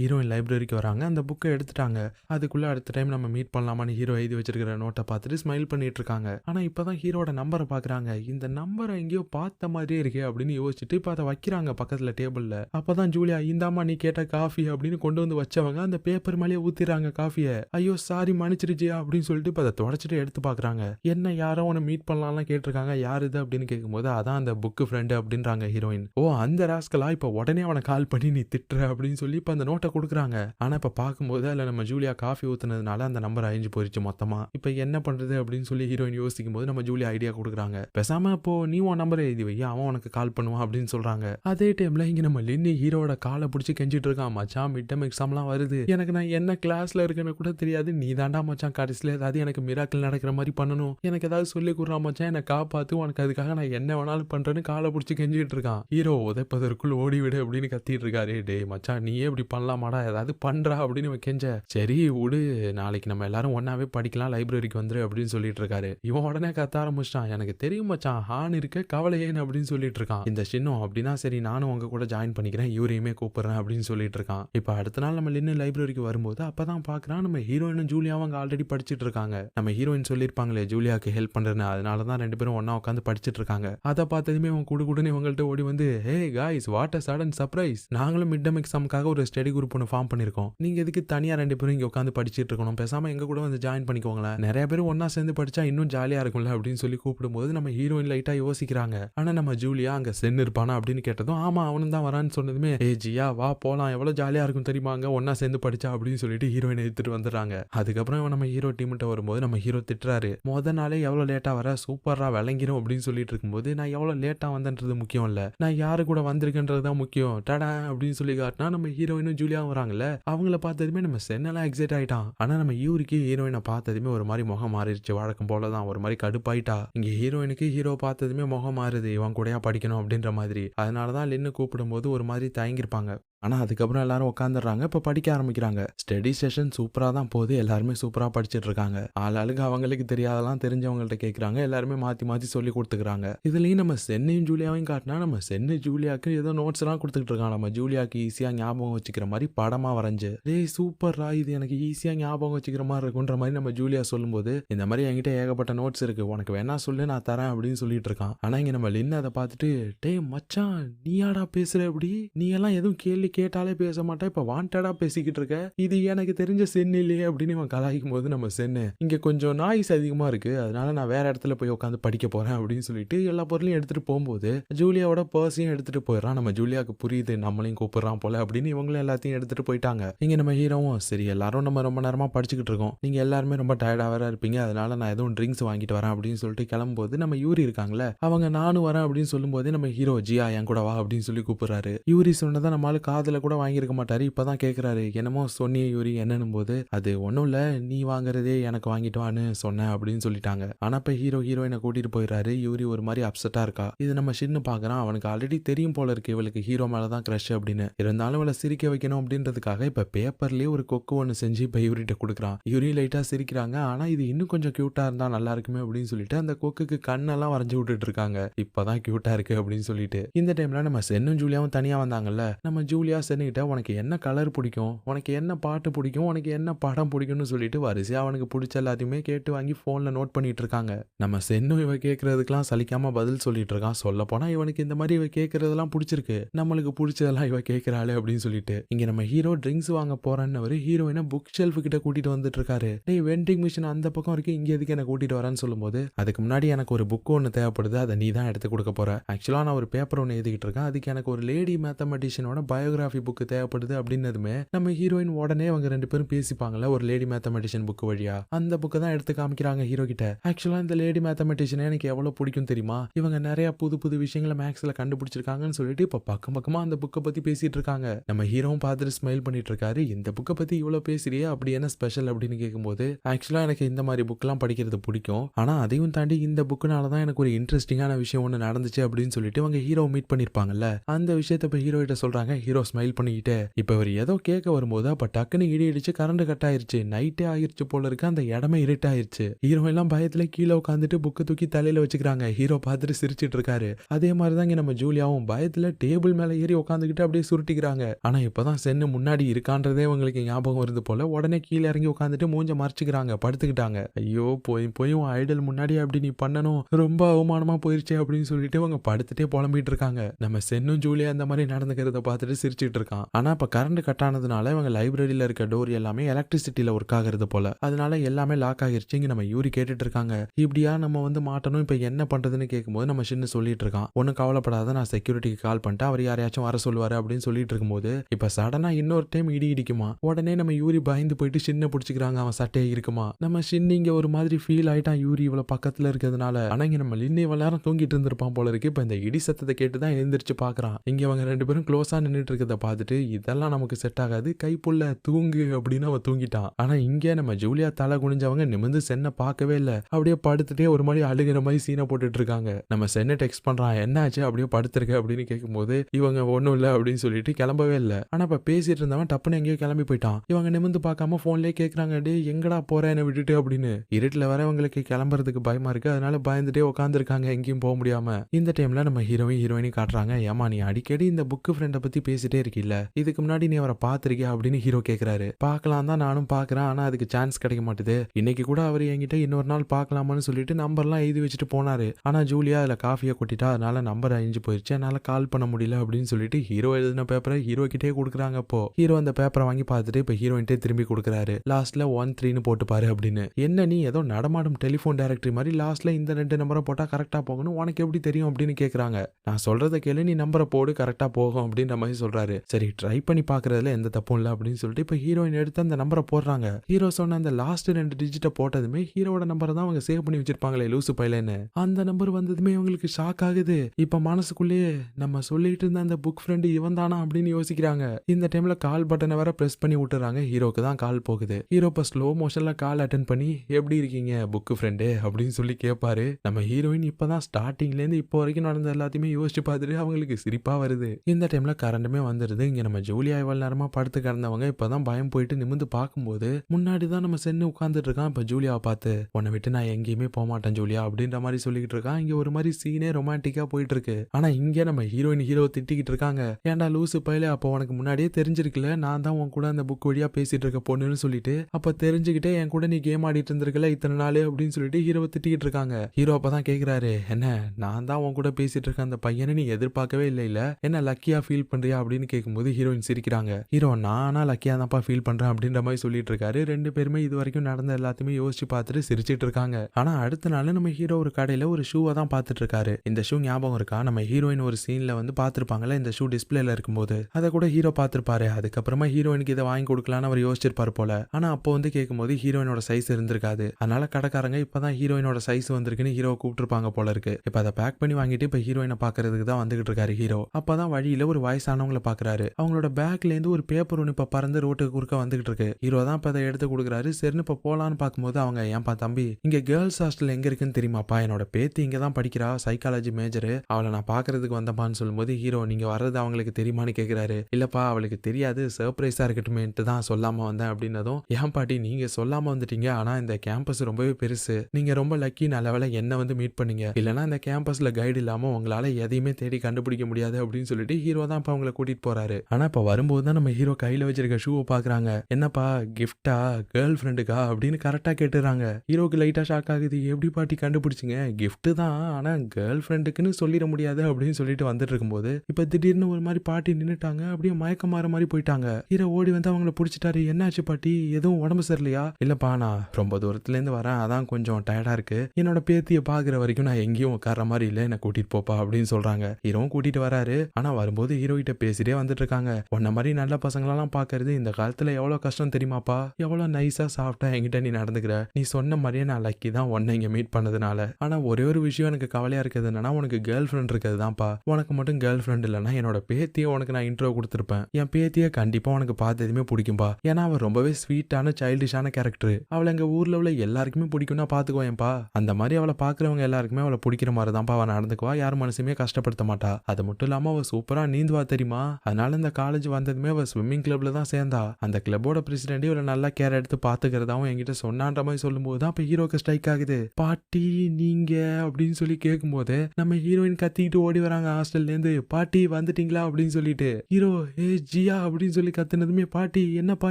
ஹீரோயின் லைப்ரரிக்கு வராங்க. அந்த புக்கை எடுத்துட்டாங்க. அதுக்குள்ள அடுத்த டைம் நம்ம மீட் பண்ணலாமான்னு ஹீரோ எழுதி வச்சிருக்கிற நோட்டை பார்த்துட்டு ஸ்மைல் பண்ணிட்டு இருக்காங்க. ஆனா இப்பதான் ஹீரோட நம்பரை பாக்குறாங்க இந்த நம்பரை எங்கேயோ பார்த்த மாதிரியே இருக்கே அப்படின்னு யோசிச்சுட்டு இப்போ அதை வைக்கிறாங்க பக்கத்துல டேபிள்ல அப்பதான் ஜூலியா இந்தாம்மா நீ கேட்ட காஃபி அப்படின்னு கொண்டு வந்து வச்சவங்க அந்த பேப்பர் மேலேயே ஊத்திடுறாங்க காஃபியை ஐயோ சாரி மன்னிச்சிருச்சியா அப்படின்னு சொல்லிட்டு இப்போ அதை தொடச்சிட்டு எடுத்து பார்க்குறாங்க. என்ன யாரோ உன்னை மீட் பண்ணலாம்லாம் கேட்டிருக்காங்க. யார் இது அப்படின்னு கேட்கும்போது அதான் அந்த புக்கு ஃப்ரெண்டு அப்படின்றாங்க ஹீரோயின் ஓ அந்த ராஸ்கலா இப்போ உடனே அவனை கால் பண்ணி நீ திட்டுற அப்படின்னு சொல்லி இப்போ அந்த நோட்டை கொடுக்குறாங்க. ஆனால் இப்போ பார்க்கும்போது அதில் நம்ம ஜூலியா காஃபி ஊற்றுனதுனால அந்த நம்பர் அழிஞ்சு போயிடுச்சு மொத்தமாக இப்போ என்ன பண்ணுறது அப்படின்னு சொல்லி ஹீரோயின் யோசிக்கும் போது நம்ம ஜூலியா ஐடியா கொடுக்குறாங்க. பேசாம இப்போ நீ உன் நம்பர் எழுதி வை. அவன் உனக்கு கால் பண்ணுவான் அப்படின்னு சொல்கிறாங்க அதே டைமில் இங்கே நம்ம லின்னி ஹீரோட காலை பிடிச்சி கெஞ்சிட்டு இருக்கான். மச்சான் மிட் டேம் எக்ஸாம்லாம் வருது. எனக்கு நான் என்ன கிளாஸில் இருக்கேன்னு கூட தெரியாது. நீ தாண்டா மச்சான் கடைசியில் ஏதாவது எனக்கு மிராக்கள் நடக்கிற மாதிரி பண்ணணும். எனக்கு ஏதாவது சொல்லி கொடுறா மச்சான். என்னை காப்பாற்று உனக்கு அதுக்காக நான் என்ன வேணாலும் பண்ணுறேன்னு காலை பிடிச்சி கெஞ்சிட்டு இருக்கான். ஹீரோ உதைப்பதற்குள் ஓடிவிடு அப்படின்னு கத்திட்டு இருக்காரு மச்சான் நீயே இப்படி பண்ணலாமாடா? ஏதாவது பண்றா? அப்படின்னு கெஞ்ச. சரி விடு. நாளைக்கு நம்ம எல்லாரும் ஒன்றாவே படிக்கலாம் லைப்ரரிக்கு வந்துரு அப்படின்னு சொல்லிட்டு இருக்காரு இவன் உடனே கத்த ஆரம்பிச்சிட்டான். எனக்கு தெரியும் மச்சான் ஹான் இருக்க கவலை ஏன் அப்படின்னு சொல்லிட்டு இருக்கான் இந்த சின்னம் அப்படின்னா சரி நானும் உங்க கூட ஜாயின் பண்ணிக்கிறேன் இவரையுமே கூப்பிடுறேன் அப்படின்னு சொல்லிட்டு இருக்கான் இப்போ அடுத்த நாள் நம்ம லின்னு லைப்ரரிக்கு வரும்போது அப்பதான் பாக்குறான் நம்ம ஹீரோயினும் ஜூலியாவும் அங்க ஆல்ரெடி படிச்சிட்டு இருக்காங்க நம்ம ஹீரோயின் சொல்லியிருப்பாங்களே ஜூலியாக்கு ஹெல்ப் பண்றேன்னு அதனால தான் ரெண்டு பேரும் ஒன்னா உட்காந்து படிச்சுட்டு இருக்காங்க அதை பார்த்ததுமே அவன் குடு குடுன்னு இவங்கள்ட்ட ஓடி வந்து hey guys what a sudden surprise நாங்களும் மிட் டேம் எக்ஸாமுக்காக ஒரு ஸ்டடி குரூப் ஒன்று ஃபார்ம் பண்ணியிருக்கோம் நீங்கள் எதுக்கு தனியாக ரெண்டு பேரும் இங்கே உட்காந்து படிச்சிட்டு இருக்கணும்? பேசாமல் எங்கள் கூட வந்து ஜாயின் பண்ணிக்கோங்களேன். நிறைய பேர் ஒன்றா சேர்ந்து படித்தா இன்னும் ஜாலியாக இருக்கும்ல அப்படின்னு சொல்லி கூப்பிடும்போது நம்ம ஹீரோயின் லைட்டாக யோசிக்கிறாங்க. ஆனால் நம்ம ஜூலியா அங்கே சென் இருப்பானா அப்படின்னு கேட்டதும் ஆமாம் அவனும் தான் வரான்னு சொன்னதுமே ஏ ஜியா வா போகலாம் எவ்வளோ ஜாலியாக இருக்கும் தெரியுமா? அங்கே ஒன்றா சேர்ந்து படிச்சா? அப்படின்னு சொல்லிட்டு ஹீரோயின் எடுத்துட்டு வந்துடுறாங்க. அதுக்கப்புறம் இவன் நம்ம ஹீரோ டீம்கிட்ட வரும்போது நம்ம ஹீரோ திட்டுறாரு. முத நாளே எவ்வளோ லேட்டாக வர? சூப்பராக விளங்கிரும். அப்படின்னு சொல்லிட்டு இருக்கும்போது நான் எவ்வளோ லேட்டாக வந்தேன்றது முக்கியம் இல்லை. நான் யாரு கூட வந்திருக்கேன்றது தான் முக்கியம். டடா அப்படின்னு சொல்லி காட்டினா நம்ம ஹீரோயினும் ஜூலியாவும் வராங்கல்ல அவங்கள பார்த்ததுமே நம்ம சென்னெல்லாம் எக்ஸைட் ஆயிட்டான். ஆனா நம்ம யூரிக்கு ஹீரோயினை பார்த்ததுமே ஒரு மாதிரி முகம் மாறிடுச்சு வழக்கம் போல தான் ஒரு மாதிரி கடுப்பாயிட்டா. இங்க ஹீரோயினுக்கு ஹீரோ பார்த்ததுமே முகம் மாறுது இவன் கூடயா படிக்கணும் அப்படின்ற மாதிரி. அதனாலதான் லின்னு கூப்பிடும்போது ஒரு மாதிரி தயங்கிருப்பாங்க ஆனால் அதுக்கப்புறம் எல்லாரும் உட்காந்துடுறாங்க இப்போ படிக்க ஆரம்பிக்கிறாங்க. ஸ்டடி செஷன் சூப்பராக தான் போகுது. எல்லாருமே சூப்பராக படிச்சிட்டு இருக்காங்க ஆளாளுக்கு அவங்களுக்கு தெரியாதெல்லாம் தெரிஞ்சவங்கள்ட்ட கேட்குறாங்க எல்லாருமே மாற்றி மாற்றி சொல்லி கொடுத்துக்கிறாங்க. இதுலேயும் நம்ம சென்னையும் ஜூலியாவையும் காட்டினா நம்ம சென்னை ஜூலியாவுக்கு ஏதோ நோட்ஸ்லாம் எல்லாம் கொடுத்துட்டு இருக்காங்க நம்ம ஜூலியாவுக்கு ஈஸியாக ஞாபகம் வச்சுக்கிற மாதிரி படமாக வரைஞ்சு டேய் சூப்பர்ரா இது எனக்கு ஈஸியாக ஞாபகம் வச்சுக்கிற மாதிரி இருக்குன்ற மாதிரி நம்ம ஜூலியா சொல்லும்போது இந்த மாதிரி என்கிட்ட ஏகப்பட்ட நோட்ஸ் இருக்குது உனக்கு வேணா சொல்லு நான் தரேன் அப்படின்னு சொல்லிட்டு இருக்கான் ஆனால் இங்கே நம்ம லின்னு அதை பார்த்துட்டு டேய் மச்சான் நீயாடா பேசுகிற அப்படி நீ எல்லாம் எதுவும் கேள்வி கேட்டாலே பேச மாட்டேன் இப்போ வாண்டடா பேசிக்கிட்டு இருக்க. இது எனக்கு தெரிஞ்ச சென் இல்லையே அப்படின்னு இவன் கலாய்க்கும் போது நம்ம சென்னு இங்க கொஞ்சம் நாய்ஸ் அதிகமா இருக்கு. அதனால நான் வேற இடத்துல போய் உட்காந்து படிக்க போறேன் அப்படின்னு சொல்லிட்டு எல்லா பொருளையும் எடுத்துட்டு போகும்போது ஜூலியாவோட பர்ஸையும் எடுத்துட்டு போயிடறான். நம்ம ஜூலியாவுக்கு புரியுது நம்மளையும் கூப்பிடுறான் போல அப்படின்னு இவங்களும் எல்லாத்தையும் எடுத்துட்டு போயிட்டாங்க. இங்க நம்ம ஹீரோவும் சரி எல்லாரும் நம்ம ரொம்ப நேரமா படிச்சுக்கிட்டு இருக்கோம். நீங்க எல்லாருமே ரொம்ப டயர்டாக வேற இருப்பீங்க. அதனால நான் எதுவும் ட்ரிங்க்ஸ் வாங்கிட்டு வரேன் அப்படின்னு சொல்லிட்டு கிளம்பும்போது நம்ம யூரி இருக்காங்களே அவங்க நானும் வரேன் அப்படின்னு சொல்லும்போதே நம்ம ஹீரோ ஜியா என் கூட வா அப்படின்னு சொல்லி கூப்பிடுறாரு. யூரி சொன்னதான் நம்மளால காதுல கூட வாங்கியிருக்க மாட்டாரு. இப்பதான் கேட்குறாரு என்னமோ சொன்னி யூரி என்னன்னும் போது அது ஒன்றும் இல்லை நீ வாங்குறதே எனக்கு வாங்கிட்டு வான்னு சொன்னேன் அப்படின்னு சொல்லிட்டாங்க. ஆனா இப்போ ஹீரோ ஹீரோயினை கூட்டிட்டு போயிடுறாரு. யூரி ஒரு மாதிரி அப்செட்டா இருக்கா? இது நம்ம ஷின்னு பாக்குறான். அவனுக்கு ஆல்ரெடி தெரியும் போல இருக்கு இவளுக்கு ஹீரோ மேலதான் க்ரஷ் அப்படின்னு. இருந்தாலும் இவளை சிரிக்க வைக்கணும் அப்படின்றதுக்காக இப்போ பேப்பர்லயே ஒரு கொக்கு ஒன்று செஞ்சு இப்போ யூரிட்ட கொடுக்குறான். யூரி லைட்டா சிரிக்கிறாங்க. ஆனா இது இன்னும் கொஞ்சம் க்யூட்டாக இருந்தா நல்லா இருக்குமே அப்படின்னு சொல்லிட்டு அந்த கொக்குக்கு கண்ணெல்லாம் வரைஞ்சு விட்டுட்டு இருக்காங்க. இப்பதான் க்யூட்டாக இருக்கு அப்படின்னு சொல்லிட்டு. இந்த டைம்ல நம்ம சென்னும் ஜூலியாவும் தனியா வந்தாங்கல்ல நம்ம ஜூலியா சென்னுகிட்ட உனக்கு என்ன கலர் பிடிக்கும்? உனக்கு என்ன பாட்டு பிடிக்கும்? உனக்கு என்ன படம் பிடிக்கும்னு சொல்லிட்டு வரிசையா அவனுக்கு பிடிச்ச எல்லாத்தையுமே கேட்டு வாங்கி ஃபோனில் நோட் பண்ணிட்டு இருக்காங்க நம்ம சென்னும் இவ கேட்கறதுக்கெல்லாம் சலிக்காமல் பதில் சொல்லிட்டு இருக்கான் சொல்ல போனால் இவனுக்கு இந்த மாதிரி இவ கேட்கறதெல்லாம் பிடிச்சிருக்கு. நம்மளுக்கு பிடிச்சதெல்லாம் இவ கேட்கறாளே அப்படின்னு சொல்லிட்டு இங்க நம்ம ஹீரோ ட்ரிங்க்ஸ் வாங்க போறேன்னு ஹீரோயினை புக் ஷெல்ஃப் கிட்ட கூட்டிட்டு வந்துட்டு இருக்காரு டேய் வெண்டிங் மிஷின் அந்த பக்கம் இருக்கு இங்கே எதுக்கு என்ன கூட்டிட்டு வரேன்னு சொல்லும்போது அதுக்கு முன்னாடி எனக்கு ஒரு புக் ஒன்று தேவைப்படுது. அதை நீ தான் எடுத்து கொடுக்க போற. ஆக்சுவலாக நான் ஒரு பேப்பர் ஒன்று எழுதிக்கிட்டு இருக்கேன். அதுக்கு எனக்கு ஒரு லேடி மேத்தமெட்டிஷியனோட ஃபோட்டோகிராஃபி புக்கு தேவைப்படுது அப்படின்னதுமே நம்ம ஹீரோயின் உடனே அவங்க ரெண்டு பேரும் பேசிப்பாங்கல்ல ஒரு லேடி மேத்தமெட்டிஷியன் புக் வழியா. அந்த புக்கை தான் எடுத்து காமிக்கிறாங்க ஹீரோ கிட்ட. ஆக்சுவலா இந்த லேடி மேத்தமெட்டிஷியனை எனக்கு எவ்வளவு பிடிக்கும் தெரியுமா? இவங்க நிறைய புது புது விஷயங்களை மேக்ஸ்ல கண்டுபிடிச்சிருக்காங்கன்னு சொல்லிட்டு இப்ப பக்கம் பக்கமா அந்த புக்கை பத்தி பேசிட்டு இருக்காங்க. நம்ம ஹீரோவும் பார்த்துட்டு ஸ்மைல் பண்ணிட்டு இருக்காரு. இந்த புக்கை பத்தி இவ்வளவு பேசுறியே அப்படி என்ன ஸ்பெஷல் அப்படின்னு கேட்கும்போது ஆக்சுவலா எனக்கு இந்த மாதிரி புக்லாம் படிக்கிறது பிடிக்கும். ஆனா அதையும் தாண்டி இந்த புக்குனால தான் எனக்கு ஒரு இன்ட்ரெஸ்டிங்கான விஷயம் ஒன்று நடந்துச்சு அப்படின்னு சொல்லிட்டு அவங்க ஹீரோ மீட் பண்ணிருப்பாங்கல்ல. அந்த விஷயத்த இப்போ ஹீரோ கிட்ட சொல்றாங்க. ஹீரோ ஸ்மைல் பண்ணிக்கிட்டு இப்போ இவர் ஏதோ கேட்க வரும்போது அப்ப டக்குன்னு இடி இடிச்சு கரண்ட் கட் ஆயிருச்சு. நைட்டே ஆயிருச்சு போல இருக்கு. அந்த இடமே இருட்டாயிருச்சு ஹீரோ எல்லாம் பயத்துல கீழே உட்காந்துட்டு புக்கு தூக்கி தலையில வச்சுக்கிறாங்க. ஹீரோ பார்த்துட்டு சிரிச்சிட்டு இருக்காரு. அதே மாதிரி தான் நம்ம ஜூலியாவும் பயத்துல டேபிள் மேல ஏறி உட்காந்துக்கிட்டு அப்படியே சுருட்டிக்கிறாங்க. ஆனா இப்பதான் சென்னு முன்னாடி இருக்கான்றதே உங்களுக்கு ஞாபகம் வருது போல உடனே கீழே இறங்கி உட்காந்துட்டு மூஞ்ச மறைச்சுக்கிறாங்க. படுத்துக்கிட்டாங்க. ஐயோ போய் போய் உன் ஐடல் முன்னாடி அப்படி நீ பண்ணணும். ரொம்ப அவமானமா போயிருச்சு அப்படின்னு சொல்லிட்டு அவங்க படுத்துட்டே புலம்பிட்டு இருக்காங்க. நம்ம சென்னும் ஜூலியா அந்த மாதிரி நடந்துக்கிறத பார்த்துட்டு சிரிச்சுட்டு இருக்கான். ஆனா இப்ப கரண்ட் கட் ஆனதுனால இவங்க லைப்ரரியில இருக்க டோர் எல்லாமே எலக்ட்ரிசிட்டியில ஒர்க் ஆகுறது போல. அதனால எல்லாமே லாக் ஆகிருச்சு. இங்க நம்ம யூரி கேட்டுட்டு இருக்காங்க. இப்படியா நம்ம வந்து மாட்டணும். இப்ப என்ன பண்றதுன்னு கேட்கும்போது நம்ம சின்ன சொல்லிட்டு இருக்கான். ஒன்னும் கவலைப்படாத நான் செக்யூரிட்டிக்கு கால் பண்ணிட்டு அவர் யாரையாச்சும் வர சொல்லுவாரு அப்படின்னு சொல்லிட்டு இருக்கும்போது இப்ப சடனா இன்னொரு டைம் இடி இடிக்குமா? உடனே நம்ம யூரி பயந்து போயிட்டு சின்ன பிடிச்சிக்கிறாங்க. அவன் சட்டையை இருக்குமா? நம்ம சின்ன இங்க ஒரு மாதிரி ஃபீல் ஆயிட்டான். யூரி இவ்வளவு பக்கத்துல இருக்கிறதுனால. ஆனா இங்க நம்ம லின்னு இவ்வளவு தூங்கிட்டு இருந்திருப்பான் போல இருக்கு. இப்ப இந்த இடி சத்தத்தை கேட்டு தான் எழுந்திரிச்சு பாக்குறான். இங்க அவங்க ரெண்டு பேரும் க்ளோஸா நின்னுட்டு இருக்கிறத பார்த்துட்டு இதெல்லாம் நமக்கு செட் ஆகாது. கைப்புள்ள தூங்கு அப்படின்னு அவன் தூங்கிட்டான். ஆனா இங்க நம்ம ஜூலியா தலை குனிஞ்சவங்க நிமிந்து சென்னை பார்க்கவே இல்ல. அப்படியே படுத்துட்டே ஒரு மாதிரி அழுகிற மாதிரி சீனை போட்டுட்டு இருக்காங்க. நம்ம சென்னை டெக்ஸ்ட் பண்றான் என்னாச்சு அப்படியே படுத்திருக்க அப்படின்னு கேட்கும்போது இவங்க ஒண்ணும் இல்லை அப்படின்னு சொல்லிட்டு கிளம்பவே இல்ல. ஆனா இப்ப பேசிட்டு இருந்தவன் டப்புன்னு எங்கேயோ கிளம்பி போயிட்டான். இவங்க நிமிந்து பார்க்காம போன்லயே கேக்குறாங்க டே எங்கடா போற என்னை விட்டுட்டு அப்படின்னு. இருட்டுல வர இவங்களுக்கு கிளம்புறதுக்கு பயமா இருக்கு. அதனால பயந்துட்டே உட்காந்துருக்காங்க எங்கேயும் போக முடியாம. இந்த டைம்ல நம்ம ஹீரோயின் ஹீரோயினி காட்டுறாங்க ஏமா நீ அடிக்கடி இந்த புக்கு ஃப்ரெண்டை பத்தி பேசிட்டு இருக்கில்ல? இதுக்கு முன்னாடி நீ அவரை பார்த்துருக்கியா? அப்படின்னு ஹீரோ கேட்கறாரு பார்க்கலாம் தான் நானும் பார்க்கறேன். ஆனா அதுக்கு சான்ஸ் கிடைக்க மாட்டுது. இன்னைக்கு கூட அவர் என்கிட்ட இன்னொரு நாள் பார்க்கலாமான்னு சொல்லிட்டு நம்பர்லாம் எழுதி வச்சுட்டு போனாரு. ஆனா ஜூலியா அதுல காஃபியை கொட்டிட்டா அதனால நம்பர் அழிஞ்சு போயிருச்சு. என்னால கால் பண்ண முடியல அப்படின்னு சொல்லிட்டு ஹீரோ எழுதின பேப்பரை ஹீரோ கிட்டே கொடுக்குறாங்க அப்போ. ஹீரோ அந்த பேப்பரை வாங்கி பார்த்துட்டு இப்ப ஹீரோயின்ட்டே திரும்பி கொடுக்குறாரு. லாஸ்ட்ல ஒன் த்ரீன்னு போட்டு பாரு அப்படின்னு. என்ன நீ ஏதோ நடமாடும் டெலிஃபோன் டைரக்டரி மாதிரி லாஸ்ட்ல இந்த ரெண்டு நம்பரை போட்டா கரெக்டா போகணும் உனக்கு எப்படி தெரியும் அப்படின்னு கேக்குறாங்க. நான் சொல்றதை கேளு நீ நம்பரை போடு கரெக்டா போகும் அப்படின்ற மாதிரி சொல்றாரு. சரி ட்ரை பண்ணி பாக்குறதுல எந்த தப்பும் இல்லை அப்படின்னு சொல்லிட்டு இப்ப ஹீரோயின் எடுத்து அந்த நம்பரை போடுறாங்க. ஹீரோ சொன்ன அந்த லாஸ்ட் ரெண்டு டிஜிட்டை போட்டதுமே ஹீரோட நம்பரை தான் அவங்க சேவ் பண்ணி வச்சிருப்பாங்களே லூசு பையலன்னு. அந்த நம்பர் வந்ததுமே இவங்களுக்கு ஷாக் ஆகுது. இப்ப மனசுக்குள்ளேயே நம்ம சொல்லிட்டு இருந்த அந்த புக் ஃப்ரெண்டு இவன் தானா அப்படின்னு யோசிக்கிறாங்க. இந்த டைம்ல கால் பட்டனை வேற பிரஸ் பண்ணி விட்டுறாங்க. ஹீரோக்கு தான் கால் போகுது. ஹீரோ இப்போ ஸ்லோ மோஷன்ல கால் அட்டன் பண்ணி எப்படி இருக்கீங்க புக் ஃப்ரெண்டு அப்படின்னு சொல்லி கேட்பாரு நம்ம ஹீரோயின் இப்போதான் ஸ்டார்டிங்ல இருந்து இப்போ வரைக்கும் நடந்த எல்லாத்தையுமே யோசிச்சு பார்த்துட்டு அவங்களுக்கு சிரிப்பா வருது. இந்த டைம்ல கரண்டுமே வந்துடுது இங்க நம்ம ஜூலியா இவ்வளவு நேரமாக படுத்து கிடந்தவங்க இப்பதான் பயம் போயிட்டு நிமிந்து பார்க்கும்போது முன்னாடி தான் நம்ம சென்னு உட்காந்துட்டு இருக்கான் இப்போ ஜூலியாவை பார்த்து உன்னை விட்டு நான் எங்கேயுமே போக மாட்டேன் ஜூலியா அப்படின்ற மாதிரி சொல்லிக்கிட்டு இருக்கான். இங்க ஒரு மாதிரி சீனே ரொமான்டிக்கா போயிட்டு இருக்கு. ஆனா இங்கே நம்ம ஹீரோயின் ஹீரோ திட்டிக்கிட்டு இருக்காங்க. ஏன்டா லூசு பையில அப்போ உனக்கு முன்னாடியே தெரிஞ்சிருக்கல நான் தான் உன் கூட அந்த புக் வழியா பேசிட்டு இருக்க பொண்ணுன்னு சொல்லிட்டு அப்போ தெரிஞ்சுக்கிட்டே என் கூட நீ கேம் ஆடிட்டு இருந்திருக்கல இத்தனை நாள் அப்படின்னு சொல்லிட்டு ஹீரோவை திட்டிக்கிட்டு இருக்காங்க. ஹீரோ அப்போ தான் கேட்குறாரு என்ன நான் தான் உன் கூட பேசிட்டு இருக்க அந்த பையனை நீ எதிர்பார்க்கவே இல்லை இல்லை என்ன லக்கியா ஃபீல் பண்றியா? அப்படின்னு கேட்கும்போது ஹீரோயின் சிரிக்கிறாங்க. ஹீரோ நானா லக்கியா தான்ப்பா ஃபீல் பண்றேன் அப்படின்ற மாதிரி சொல்லிட்டு இருக்காரு ரெண்டு பேருமே இது வரைக்கும் நடந்த எல்லாத்தையுமே யோசிச்சு பார்த்துட்டு சிரிச்சிட்டு இருக்காங்க ஆனா அடுத்த நாள் நம்ம ஹீரோ ஒரு கடையில ஒரு ஷூவை தான் பார்த்துட்டு இருக்காரு இந்த ஷூ ஞாபகம் இருக்கா? நம்ம ஹீரோயின் ஒரு சீன்ல வந்து பார்த்துருப்பாங்கல்ல இந்த ஷூ டிஸ்பிளேல இருக்கும்போது. அதை கூட ஹீரோ பார்த்திருப்பாரு. அதுக்கப்புறமா ஹீரோயினுக்கு இதை வாங்கி கொடுக்கலான்னு அவர் யோசிச்சிருப்பாரு போல. ஆனா அப்போ வந்து கேட்கும்போது ஹீரோயினோட சைஸ் இருந்திருக்காது. அதனால கடைக்காரங்க இப்பதான் ஹீரோயினோட சைஸ் வந்திருக்குன்னு ஹீரோ கூப்பிட்டுருப்பாங்க போல இருக்கு. இப்ப அதை பேக் பண்ணி வாங்கிட்டு இப்ப ஹீரோயினை பாக்குறதுக்கு தான் வந்துகிட்டு இருக்காரு ஹீரோ அப்பதான் வழியில ஒரு வயசானவங்கள பாக்குறாரு. அவங்களோட பேக்ல இருந்து ஒரு பேப்பர் ஒன்று இப்ப பறந்து ரோட்டுக்கு குறுக்க வந்துகிட்டு இருக்கு. ஹீரோ தான் இப்ப அதை எடுத்து கொடுக்குறாரு. சரின்னு இப்ப போலான்னு பார்க்கும்போது அவங்க ஏன்பா தம்பி இங்க கேர்ள்ஸ் ஹாஸ்டல் எங்க இருக்குன்னு தெரியுமாப்பா? என்னோட பேத்தி இங்க தான் படிக்கிறா. சைக்காலஜி மேஜர் அவளை நான் பாக்குறதுக்கு வந்தப்பான்னு சொல்லும்போது ஹீரோ நீங்க வர்றது அவங்களுக்கு தெரியுமான்னு கேக்குறாரு. இல்லப்பா அவளுக்கு தெரியாது. சர்ப்ரைஸா இருக்கட்டுமேன்ட்டு தான் சொல்லாம வந்தேன் அப்படின்னதும் ஏன் பாட்டி நீங்க சொல்லாம வந்துட்டீங்க. ஆனா இந்த கேம்பஸ் ரொம்பவே பெருசு. நீங்க ரொம்ப லக்கி நல்ல வேலை என்ன வந்து மீட் பண்ணீங்க. இல்லனா இந்த கேம்பஸ்ல கைடு இல்லாம உங்களால எதையுமே தேடி கண்டுபிடிக்க முடியாது அப்படின்னு சொல்லிட்டு ஹீரோ தான் இப்ப அவங்களை கூட்டிட்டு போறாரு. ஆனா இப்ப வரும்போது தான் நம்ம ஹீரோ கையில வச்சிருக்க ஷூவை பாக்குறாங்க. என்னப்பா கிஃப்டா கேர்ள் ஃப்ரெண்டுக்கா அப்படின்னு கரெக்டா கேட்டுறாங்க. ஹீரோக்கு லைட்டா ஷாக் ஆகுது. எப்படி பாட்டி கண்டுபிடிச்சிங்க? கிஃப்ட் தான். ஆனா கேர்ள் ஃப்ரெண்டுக்குன்னு சொல்லிட முடியாது அப்படின்னு சொல்லிட்டு வந்துட்டு இருக்கும்போது இப்ப திடீர்னு ஒரு மாதிரி பாட்டி நின்னுட்டாங்க. அப்படியே மயக்கம் மாற மாதிரி போயிட்டாங்க. ஹீரோ ஓடி வந்து அவங்கள பிடிச்சிட்டாரு. என்னாச்சு பாட்டி? எதுவும் உடம்பு சரியில்லையா? இல்லப்பா நான் ரொம்ப தூரத்துல இருந்து வரேன். அதான் கொஞ்சம் டயர்டா இருக்கு. என்னோட பேத்திய பாக்குற வரைக்கும் நான் எங்கேயும் உட்கார மாதிரி இல்ல. என்ன கூட்டிட்டு போப்பா அப்படின்னு சொல்றாங்க. ஹீரோவும் கூட்டிட்டு வராரு. ஆனா வரும்போது ஹீரோ கிட்ட பேசி வந்துட்டு இருக்காங்க உன்ன மாதிரி நல்ல பசங்களெல்லாம் பாக்குறது இந்த காலத்துல எவ்வளவு கஷ்டம் தெரியுமாப்பா? எவ்வளவு நைஸா சாப்பிட்டா என்கிட்ட நீ நடந்துக்கிற? நீ சொன்ன மாதிரியே நான் லக்கி தான் உன்னை இங்க மீட் பண்ணதுனால. ஆனா ஒரே ஒரு விஷயம் எனக்கு கவலையா இருக்கிறது என்னன்னா உனக்கு கேர்ள் ஃப்ரெண்ட் இருக்கிறது தான்ப்பா. உனக்கு மட்டும் கேர்ள் ஃப்ரெண்ட் இல்லைன்னா என்னோட பேத்தியை உனக்கு நான் இன்ட்ரோ கொடுத்துருப்பேன். என் பேத்தியை கண்டிப்பா உனக்கு பார்த்ததுமே பிடிக்கும்பா. ஏன்னா அவள் ரொம்பவே ஸ்வீட்டான சைல்டிஷான கேரக்டர் அவளை எங்க ஊர்ல உள்ள எல்லாருக்குமே பிடிக்கும்னா பாத்துக்குவேன்ப்பா அந்த மாதிரி அவளை பாக்குறவங்க எல்லாருக்குமே அவளை பிடிக்கிற மாதிரி தான்ப்பா அவ நடந்துக்குவா. யார் மனசுமே கஷ்டப்படுத்த மாட்டா. அது மட்டும் இல்லாம அவள் சூப்பரா நீந்துவா தெரியுமா? அதனால இந்த காலேஜ் வந்ததுமே அவள் ஸ்விம்மிங் கிளப்ல தான் சேர்ந்தா. அந்த கிளப்போட பிரசிடென்ட் இவளை நல்லா கேர் எடுத்து பாத்துக்கிறதாவும் என்கிட்ட சொன்னான்ற மாதிரி சொல்லும்போது தான் அப்ப ஹீரோக்கு ஸ்ட்ரைக் ஆகுது. பாட்டி நீங்க அப்படின்னு சொல்லி கேட்கும்போது நம்ம ஹீரோயின் கத்திக்கிட்டு ஓடி வராங்க ஹாஸ்டல்ல இருந்து. பாட்டி வந்துட்டீங்களா? அப்படின்னு சொல்லிட்டு. ஹீரோ ஏ ஜியா அப்படின்னு சொல்லி கத்துனதுமே பாட்டி என்னப்பா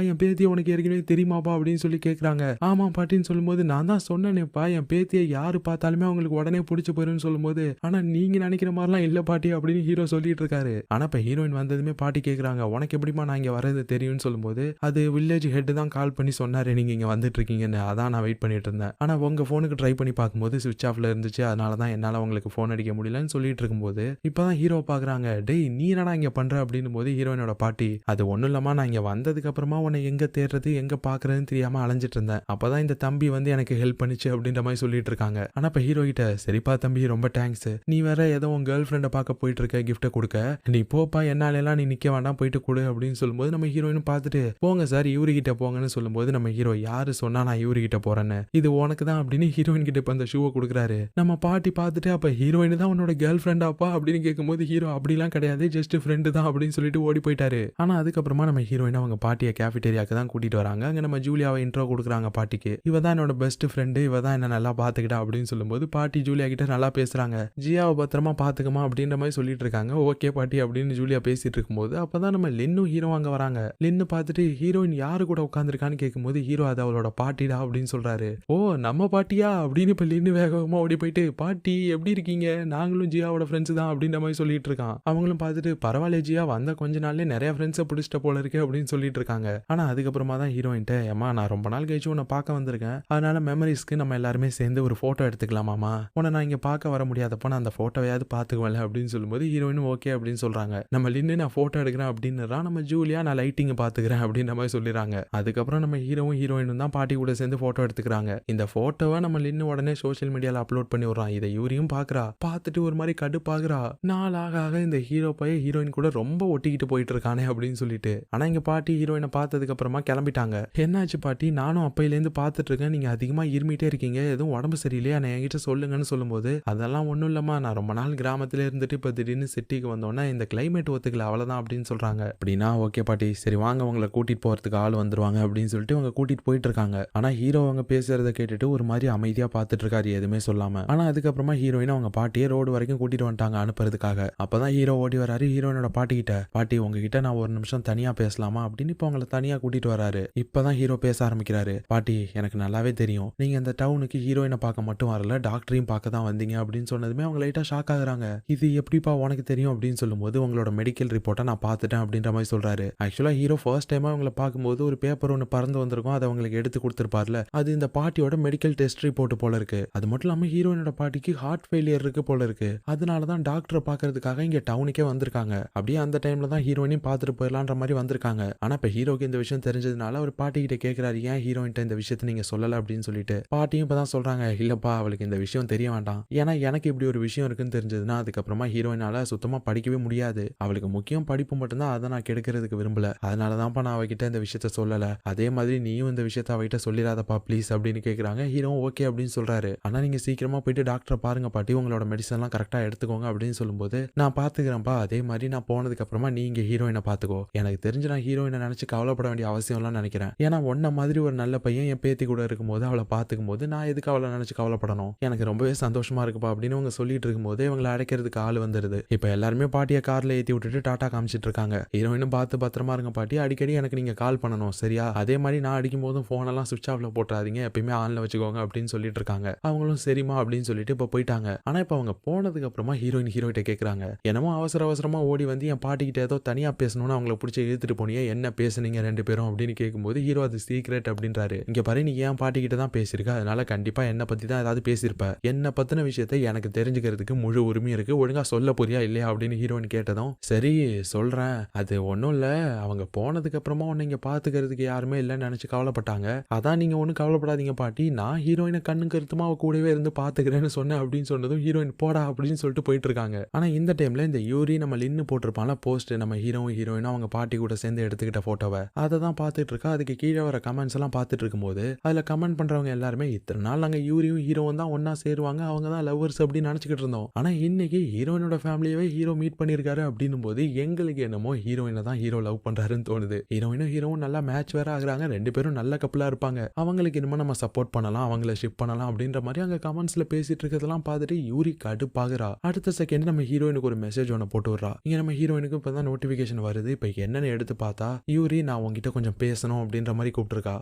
என் பேத்தியை உனக்கு ஏற்கனவே தெரியுமாப்பா? அப்படின்னு சொல்லி கேக்குறாங்க. ஆமா பாட்டின்னு சொல்லும்போது நான் தான் சொன்னேன்ப்பா என் பேத்தியை யாரு பார்த்தாலுமே அவங்களுக்கு உடனே பிடிச்சி போயிருன்னு சொல்லும்போது ஆனா நீங்க நினைக்கிற மாதிரிலாம் இல்ல பாட்டி அப்படின்னு ஹீரோ சொல்லிட்டு இருக்காரு. ஆனா இப்ப ஹீரோயின் வந்து வந்ததுமே பாட்டி கேட்குறாங்க உனக்கு எப்படிமா நான் இங்கே வர்றது தெரியும்னு சொல்லும்போது அது வில்லேஜ் ஹெட் தான் கால் பண்ணி சொன்னார் நீங்கள் இங்கே வந்துட்டு இருக்கீங்கன்னு அதான் நான் வெயிட் பண்ணிட்டு இருந்தேன். ஆனால் உங்கள் ஃபோனுக்கு ட்ரை பண்ணி பார்க்கும்போது சுவிச் ஆஃப்ல இருந்துச்சு அதனால தான் என்னால் உங்களுக்கு ஃபோன் அடிக்க முடியலன்னு சொல்லிட்டு இருக்கும்போது இப்பதான் ஹீரோ பார்க்குறாங்க டேய் நீ என்னடா இங்கே பண்ணுற அப்படின்னும் போது ஹீரோயினோட பாட்டி அது ஒன்றும் இல்லாமல் நான் இங்கே வந்ததுக்கு அப்புறமா உன்னை எங்கே தேடுறது எங்கே பார்க்குறதுன்னு தெரியாமல் அலைஞ்சிட்டு இருந்தேன். அப்போ தான் இந்த தம்பி வந்து எனக்கு ஹெல்ப் பண்ணிச்சு அப்படின்ற மாதிரி சொல்லிட்டு இருக்காங்க. ஆனால் இப்போ ஹீரோ கிட்ட சரிப்பா தம்பி ரொம்ப தேங்க்ஸ் நீ வேற ஏதோ உன் கேர்ள் ஃப்ரெண்டை பார்க்க போயிட்டு இருக்க கிஃப்ட்டை கொடுக்க. நீ போப்பா என்னால் எல்லாம் நீ நிக்க வேண்டாம் போயிட்டு கொடு அப்படின்னு சொல்லும்போது நம்ம ஹீரோயின் பார்த்துட்டு போங்க சார் இவரு கிட்ட போங்கன்னு சொல்லும்போது நம்ம ஹீரோ யாரு சொன்னா நான் இவருகிட்ட போறேன்னு? இது உனக்கு தான் அப்படின்னு ஹீரோயின் கிட்ட இப்போ அந்த ஷூவை கொடுக்குறாரு. நம்ம பாட்டி பார்த்துட்டு அப்ப ஹீரோயின் தான் உன்னோட கேர்ள் ஃப்ரெண்டாப்பா அப்படின்னு கேட்கும்போது ஹீரோ அப்படிலாம் கிடையாது ஜஸ்ட் ஃப்ரெண்டு தான் அப்படின்னு சொல்லிட்டு ஓடி போயிட்டாரு. ஆனா அதுக்கப்புறமா நம்ம ஹீரோயின் அவங்க பாட்டியை கேஃபிடேரியாக்கு தான் கூட்டிட்டு வராங்க. அங்கே நம்ம ஜூலியாவை இன்ட்ரோ கொடுக்குறாங்க பாட்டிக்கு. இவ தான் என்னோட பெஸ்ட் ஃப்ரெண்டு இவ தான் என்ன நல்லா பாத்துக்கிட்டா அப்படின்னு சொல்லும்போது பாட்டி ஜூலியா கிட்ட நல்லா பேசுறாங்க. ஜியாவை பத்திரமா பாத்துக்கமா அப்படின்ற மாதிரி சொல்லிட்டு இருக்காங்க. ஓகே பாட்டி அப்படின்னு ஜூலியா பேசிட்டு இருக்கும்போது அப்பதான் நம்ம லின்னும் ஹீரோ அங்க வராங்க. லின்னு பார்த்துட்டு ஹீரோயின் யாரு கூட உட்காந்துருக்கான்னு கேட்கும்போது ஹீரோ அது அவளோட பாட்டிடா அப்படின்னு சொல்றாரு. ஓ நம்ம பாட்டியா? அப்படின்னு இப்ப லின்னு வேகமா ஓடி போயிட்டு பாட்டி எப்படி இருக்கீங்க? நாங்களும் ஜியாவோட ஃப்ரெண்ட்ஸ் தான் அப்படின்ற மாதிரி சொல்லிட்டு இருக்கான். அவங்களும் பார்த்துட்டு பரவாயில்ல ஜியா வந்த கொஞ்ச நாள்லயே நிறைய ஃப்ரெண்ட்ஸை பிடிச்சிட்ட போல இருக்கு அப்படின்னு சொல்லிட்டு இருக்காங்க. ஆனா அதுக்கப்புறமா தான் ஹீரோயின்ட்ட ஏமா நான் ரொம்ப நாள் கழிச்சு உன்னை பார்க்க வந்திருக்கேன். அதனால மெமரிஸ்க்கு நம்ம எல்லாருமே சேர்ந்து ஒரு போட்டோ எடுத்துக்கலாமாமா உன்னை நான் இங்க பார்க்க வர முடியாதப்போ நான் அந்த போட்டோவையாவது பார்த்துக்குவேன் அப்படின்னு சொல்லும்போது ஹீரோயினும் ஓகே அப்படின்னு சொல்றாங்க. நம்ம லின்னு நான் ஃபோட்டோ எடுக்கிறேன் அப்படின்னு நம்ம ஜூலியா நான் லைட்டிங்கை பார்த்துக்கிறேன் அப்படின்ற மாதிரி சொல்லிடுறாங்க. அதுக்கப்புறம் நம்ம ஹீரோவும் ஹீரோயினும் தான் பாட்டி கூட சேர்ந்து ஃபோட்டோ எடுத்துக்கிறாங்க. இந்த ஃபோட்டோவை நம்ம நின்று உடனே சோஷியல் மீடியாவில் அப்லோட் பண்ணி விடுறான். இதை யூரியும் பாக்குறா. பார்த்துட்டு ஒரு மாதிரி கடுப்பாகிறா. நாள் ஆக ஆக இந்த ஹீரோ பையன் ஹீரோயின் கூட ரொம்ப ஒட்டிக்கிட்டு போயிட்டு இருக்கானே அப்படின்னு சொல்லிட்டு. ஆனா இங்கே பாட்டி ஹீரோயினை பார்த்ததுக்கு அப்புறமா கிளம்பிட்டாங்க. என்னாச்சு பாட்டி? நானும் அப்பையிலேருந்து பார்த்துட்டு இருக்கேன் நீங்க அதிகமா இருமிட்டே இருக்கீங்க. எதுவும் உடம்பு சரியில்லையா? நான் என்கிட்ட சொல்லுங்கன்னு சொல்லும்போது அதெல்லாம் ஒன்றும் இல்லம்மா. நான் ரொம்ப நாள் கிராமத்துல இருந்துட்டு இப்போ திடீர்னு சிட்டிக்கு வந்தோன்னா இந்த கிளைமேட் ஒத்துக்கல. அவ்வளோதான் அப்படின்னு சொல்கிறாங்க அப்படின்னா ஓகே பாட்டி சரி வாங்க உங்களை கூட்டிகிட்டு போகிறதுக்கு ஆள் வந்துருவாங்க அப்படின்னு சொல்லிட்டு அவங்க கூட்டிகிட்டு போயிட்டு இருக்காங்க. ஆனால் ஹீரோ அவங்க பேசுகிறத கேட்டுட்டு ஒரு மாதிரி அமைதியாக பார்த்துட்டு இருக்காரு எதுவுமே சொல்லாமல் ஆனால் அதுக்கப்புறமா ஹீரோயின் அவங்க பாட்டியே ரோடு வரைக்கும் கூட்டிகிட்டு வந்துட்டாங்க அனுப்புறதுக்காக. அப்போ தான் ஹீரோ ஓடி வராரு ஹீரோயினோட பாட்டிக்கிட்ட பாட்டி உங்ககிட்ட நான் ஒரு நிமிஷம் தனியாக பேசலாமா? அப்படின்னு இப்போ அவங்கள தனியாக கூட்டிகிட்டு வராரு. இப்பதான் ஹீரோ பேச ஆரம்பிக்கிறாரு. பாட்டி எனக்கு நல்லாவே தெரியும். நீங்கள் இந்த டவுனுக்கு ஹீரோயினை பார்க்க மட்டும் வரல டாக்டரையும் பார்க்க தான் வந்தீங்க அப்படின்னு சொன்னதுமே அவங்க லைட்டாக ஷாக் ஆகுறாங்க. இது எப்படிப்பா உனக்கு தெரியும்? அப்படின்னு சொல்லும்போது உங்களோட மெடிக்கல் ரிப்போர்ட்டை நான் பார்த்துட்டேன் அப்படின்ற மாதிரி சொல்றாரு. ஆக்சுவலாக ஹீரோ ஃபர்ஸ்ட் டைம் அவங்கள பார்க்கும்போது ஒரு பேப்பர் ஒன்று பறந்து வந்திருக்கும். அதை அவங்களுக்கு எடுத்து கொடுத்துருப்பார்ல. அது இந்த பாட்டியோட மெடிக்கல் டெஸ்ட் ரிப்போர்ட் போல இருக்கு. அது மட்டும் இல்லாமல் ஹீரோயினோட பாட்டிக்கு ஹார்ட் ஃபெயிலியர் இருக்கு போல இருக்கு. அதனால தான் டாக்டரை பார்க்கறதுக்காக இங்கே டவுனுக்கே வந்திருக்காங்க. அப்படியே அந்த டைம்ல தான் ஹீரோயினையும் பார்த்துட்டு போயிடலான்ற மாதிரி வந்திருக்காங்க. ஆனால் இப்போ ஹீரோக்கு இந்த விஷயம் தெரிஞ்சதுனால அவர் பாட்டி கிட்ட கேட்கிறாரு ஏன் ஹீரோயின்ட்ட இந்த விஷயத்தை நீங்கள் சொல்லலை? அப்படின்னு சொல்லிட்டு. பாட்டியும் இப்போ தான் சொல்றாங்க இல்லப்பா அவளுக்கு இந்த விஷயம் தெரிய வேண்டாம். ஏன்னா எனக்கு இப்படி ஒரு விஷயம் இருக்குன்னு தெரிஞ்சதுன்னா அதுக்கப்புறமா ஹீரோயினால சுத்தமாக படிக்கவே முடியாது. அவளுக்கு முக்கியம் படிப்பு மட்டும்தான் அதை நான் கெடுக்கிறதுக்கு விரும்பல. அதனால தான்ப்பா நான் அவகிட்ட இந்த விஷயத்த சொல்லல. அதே மாதிரி நீயும் இந்த விஷயத்த அவகிட்ட சொல்லிடாதப்பா ப்ளீஸ் அப்படின்னு கேக்குறாங்க. ஹீரோ ஓகே அப்படின்னு சொல்றாரு. ஆனா நீங்க சீக்கிரமா போயிட்டு டாக்டரை பாருங்க பாட்டி. உங்களோட மெடிசன் எல்லாம் கரெக்டா எடுத்துக்கோங்க அப்படின்னு சொல்லும்போது நான் பாத்துக்கிறேன்ப்பா. அதே மாதிரி நான் போனதுக்கு அப்புறமா நீங்க ஹீரோயினை பாத்துக்கோ. எனக்கு தெரிஞ்சு நான் ஹீரோயினை நினைச்சு கவலைப்பட வேண்டிய அவசியம் எல்லாம் நினைக்கிறேன். ஏன்னா உன்ன மாதிரி ஒரு நல்ல பையன் என் பேத்தி கூட இருக்கும்போது அவளை பாத்துக்கும் போது நான் எதுக்கு அவளை நினைச்சு கவலைப்படணும்? எனக்கு ரொம்பவே சந்தோஷமா இருக்குப்பா அப்படின்னு அவங்க சொல்லிட்டு இருக்கும்போது இவங்களை அடைக்கிறதுக்கு ஆள் வந்துருது. இப்ப எல்லாருமே பாட்டியை கார்ல ஏத்தி விட்டுட்டு டாடா காமிச்சிட்டு இருக்காங்க ஹீரோயினும் பார்த்து பத்திரமா இருங்க பாட்டி. அடிக்கடி எனக்கு நீங்க கால் பண்ணணும் சரியா? அதே மாதிரி நான் அடிக்கும் போதும் போன் எல்லாம் சுவிச் ஆஃப்ல போட்டுறாதீங்க. எப்பயுமே ஆன்ல வச்சுக்கோங்க அப்படின்னு சொல்லிட்டு இருக்காங்க அவங்களும் சரிமா அப்படின்னு சொல்லிட்டு இப்ப போயிட்டாங்க. ஆனா இப்ப அவங்க போனதுக்கு அப்புறமா ஹீரோயின் ஹீரோயிட்ட கேக்குறாங்க. என்னமோ அவசர அவசரமா ஓடி வந்து என் பாட்டிக்கிட்ட ஏதோ தனியா பேசணும்னு அவங்கள பிடிச்சி இழுத்துட்டு போனியே என்ன பேசுனீங்க ரெண்டு பேரும் அப்படின்னு கேட்கும்போது ஹீரோ அது சீக்ரெட் அப்படின்றாரு. இங்க பாரு நீ ஏன் பாட்டிக்கிட்ட தான் பேசியிருக்க அதனால கண்டிப்பா என்ன பத்தி தான் ஏதாவது பேசியிருப்ப என்ன பத்தின விஷயத்தை எனக்கு தெரிஞ்சுக்கிறதுக்கு முழு உரிமை இருக்கு. ஒழுங்கா சொல்ல போறியா இல்லையா அப்படின்னு ஹீரோயின் கேட்டதும் சரி சொல்கிறேன் அது ஒன்றும் இல்லை. அவங்க போனதுக்கு அப்புறமா உன்னை இங்கே பார்த்துக்கிறதுக்கு யாருமே இல்லைன்னு நினச்சி கவலைப்பட்டாங்க. அதான் நீங்கள் ஒன்றும் கவலைப்படாதீங்க பாட்டி. நான் ஹீரோயினை கண்ணு கருத்துமா அவள் கூடவே இருந்து பார்த்துக்கிறேன்னு சொன்னேன் அப்படின்னு சொன்னதும் ஹீரோயின் போடா அப்படின்னு சொல்லிட்டு போயிட்டு இருக்காங்க ஆனால் இந்த டைமில் இந்த யூரி நம்ம லின்னு போட்டிருப்பான போஸ்ட் நம்ம ஹீரோவும் ஹீரோயினும் அவங்க பாட்டி கூட சேர்ந்து எடுத்துக்கிட்ட ஃபோட்டோவை அதை தான் பார்த்துட்டு இருக்கா. அதுக்கு கீழே வர கமெண்ட்ஸ் எல்லாம் பார்த்துட்டு இருக்கும்போது அதில் கமெண்ட் பண்ணுறவங்க எல்லாருமே இத்தனை நாள் நாங்கள் யூரியும் ஹீரோவும் தான் ஒன்றா சேருவாங்க. அவங்க தான் லவ்வர்ஸ் அப்படின்னு நினச்சிக்கிட்டு இருந்தோம். ஆனால் இன்னைக்கு ஹீரோயினோட ஃபேமிலியவே ஹீரோ மீட் பண்ணியிருக்காரு அப்படின்னும் போது எங்களுக்கு என்னமோ ஹீரோயினை தான் ஹீரோ லவ் பண்றாருன்னு தோணுது. ஹீரோயினும் ஹீரோவும் நல்லா மேட்ச் வேற ஆகுறாங்க. ரெண்டு பேரும் நல்ல கப்பலா இருப்பாங்க. அவங்களுக்கு என்னமோ நம்ம சப்போர்ட் பண்ணலாம் அவங்கள ஷிப் பண்ணலாம் அப்படின்ற மாதிரி அங்க கமெண்ட்ஸ்ல பேசிட்டு இருக்கிறதெல்லாம் பார்த்துட்டு யூரி கடுப்பாகுறா. அடுத்த செகண்ட் நம்ம ஹீரோயினுக்கு ஒரு மெசேஜ் ஒன்று போட்டு விடுறா. இங்க நம்ம ஹீரோயினுக்கு இப்பதான் நோட்டிபிகேஷன் வருது. இப்போ என்னன்னு எடுத்து பார்த்தா யூரி நான் உங்ககிட்ட கொஞ்சம் பேசணும் அப்படின்ற மாதிரி கூப்பிட்டுருக்கா.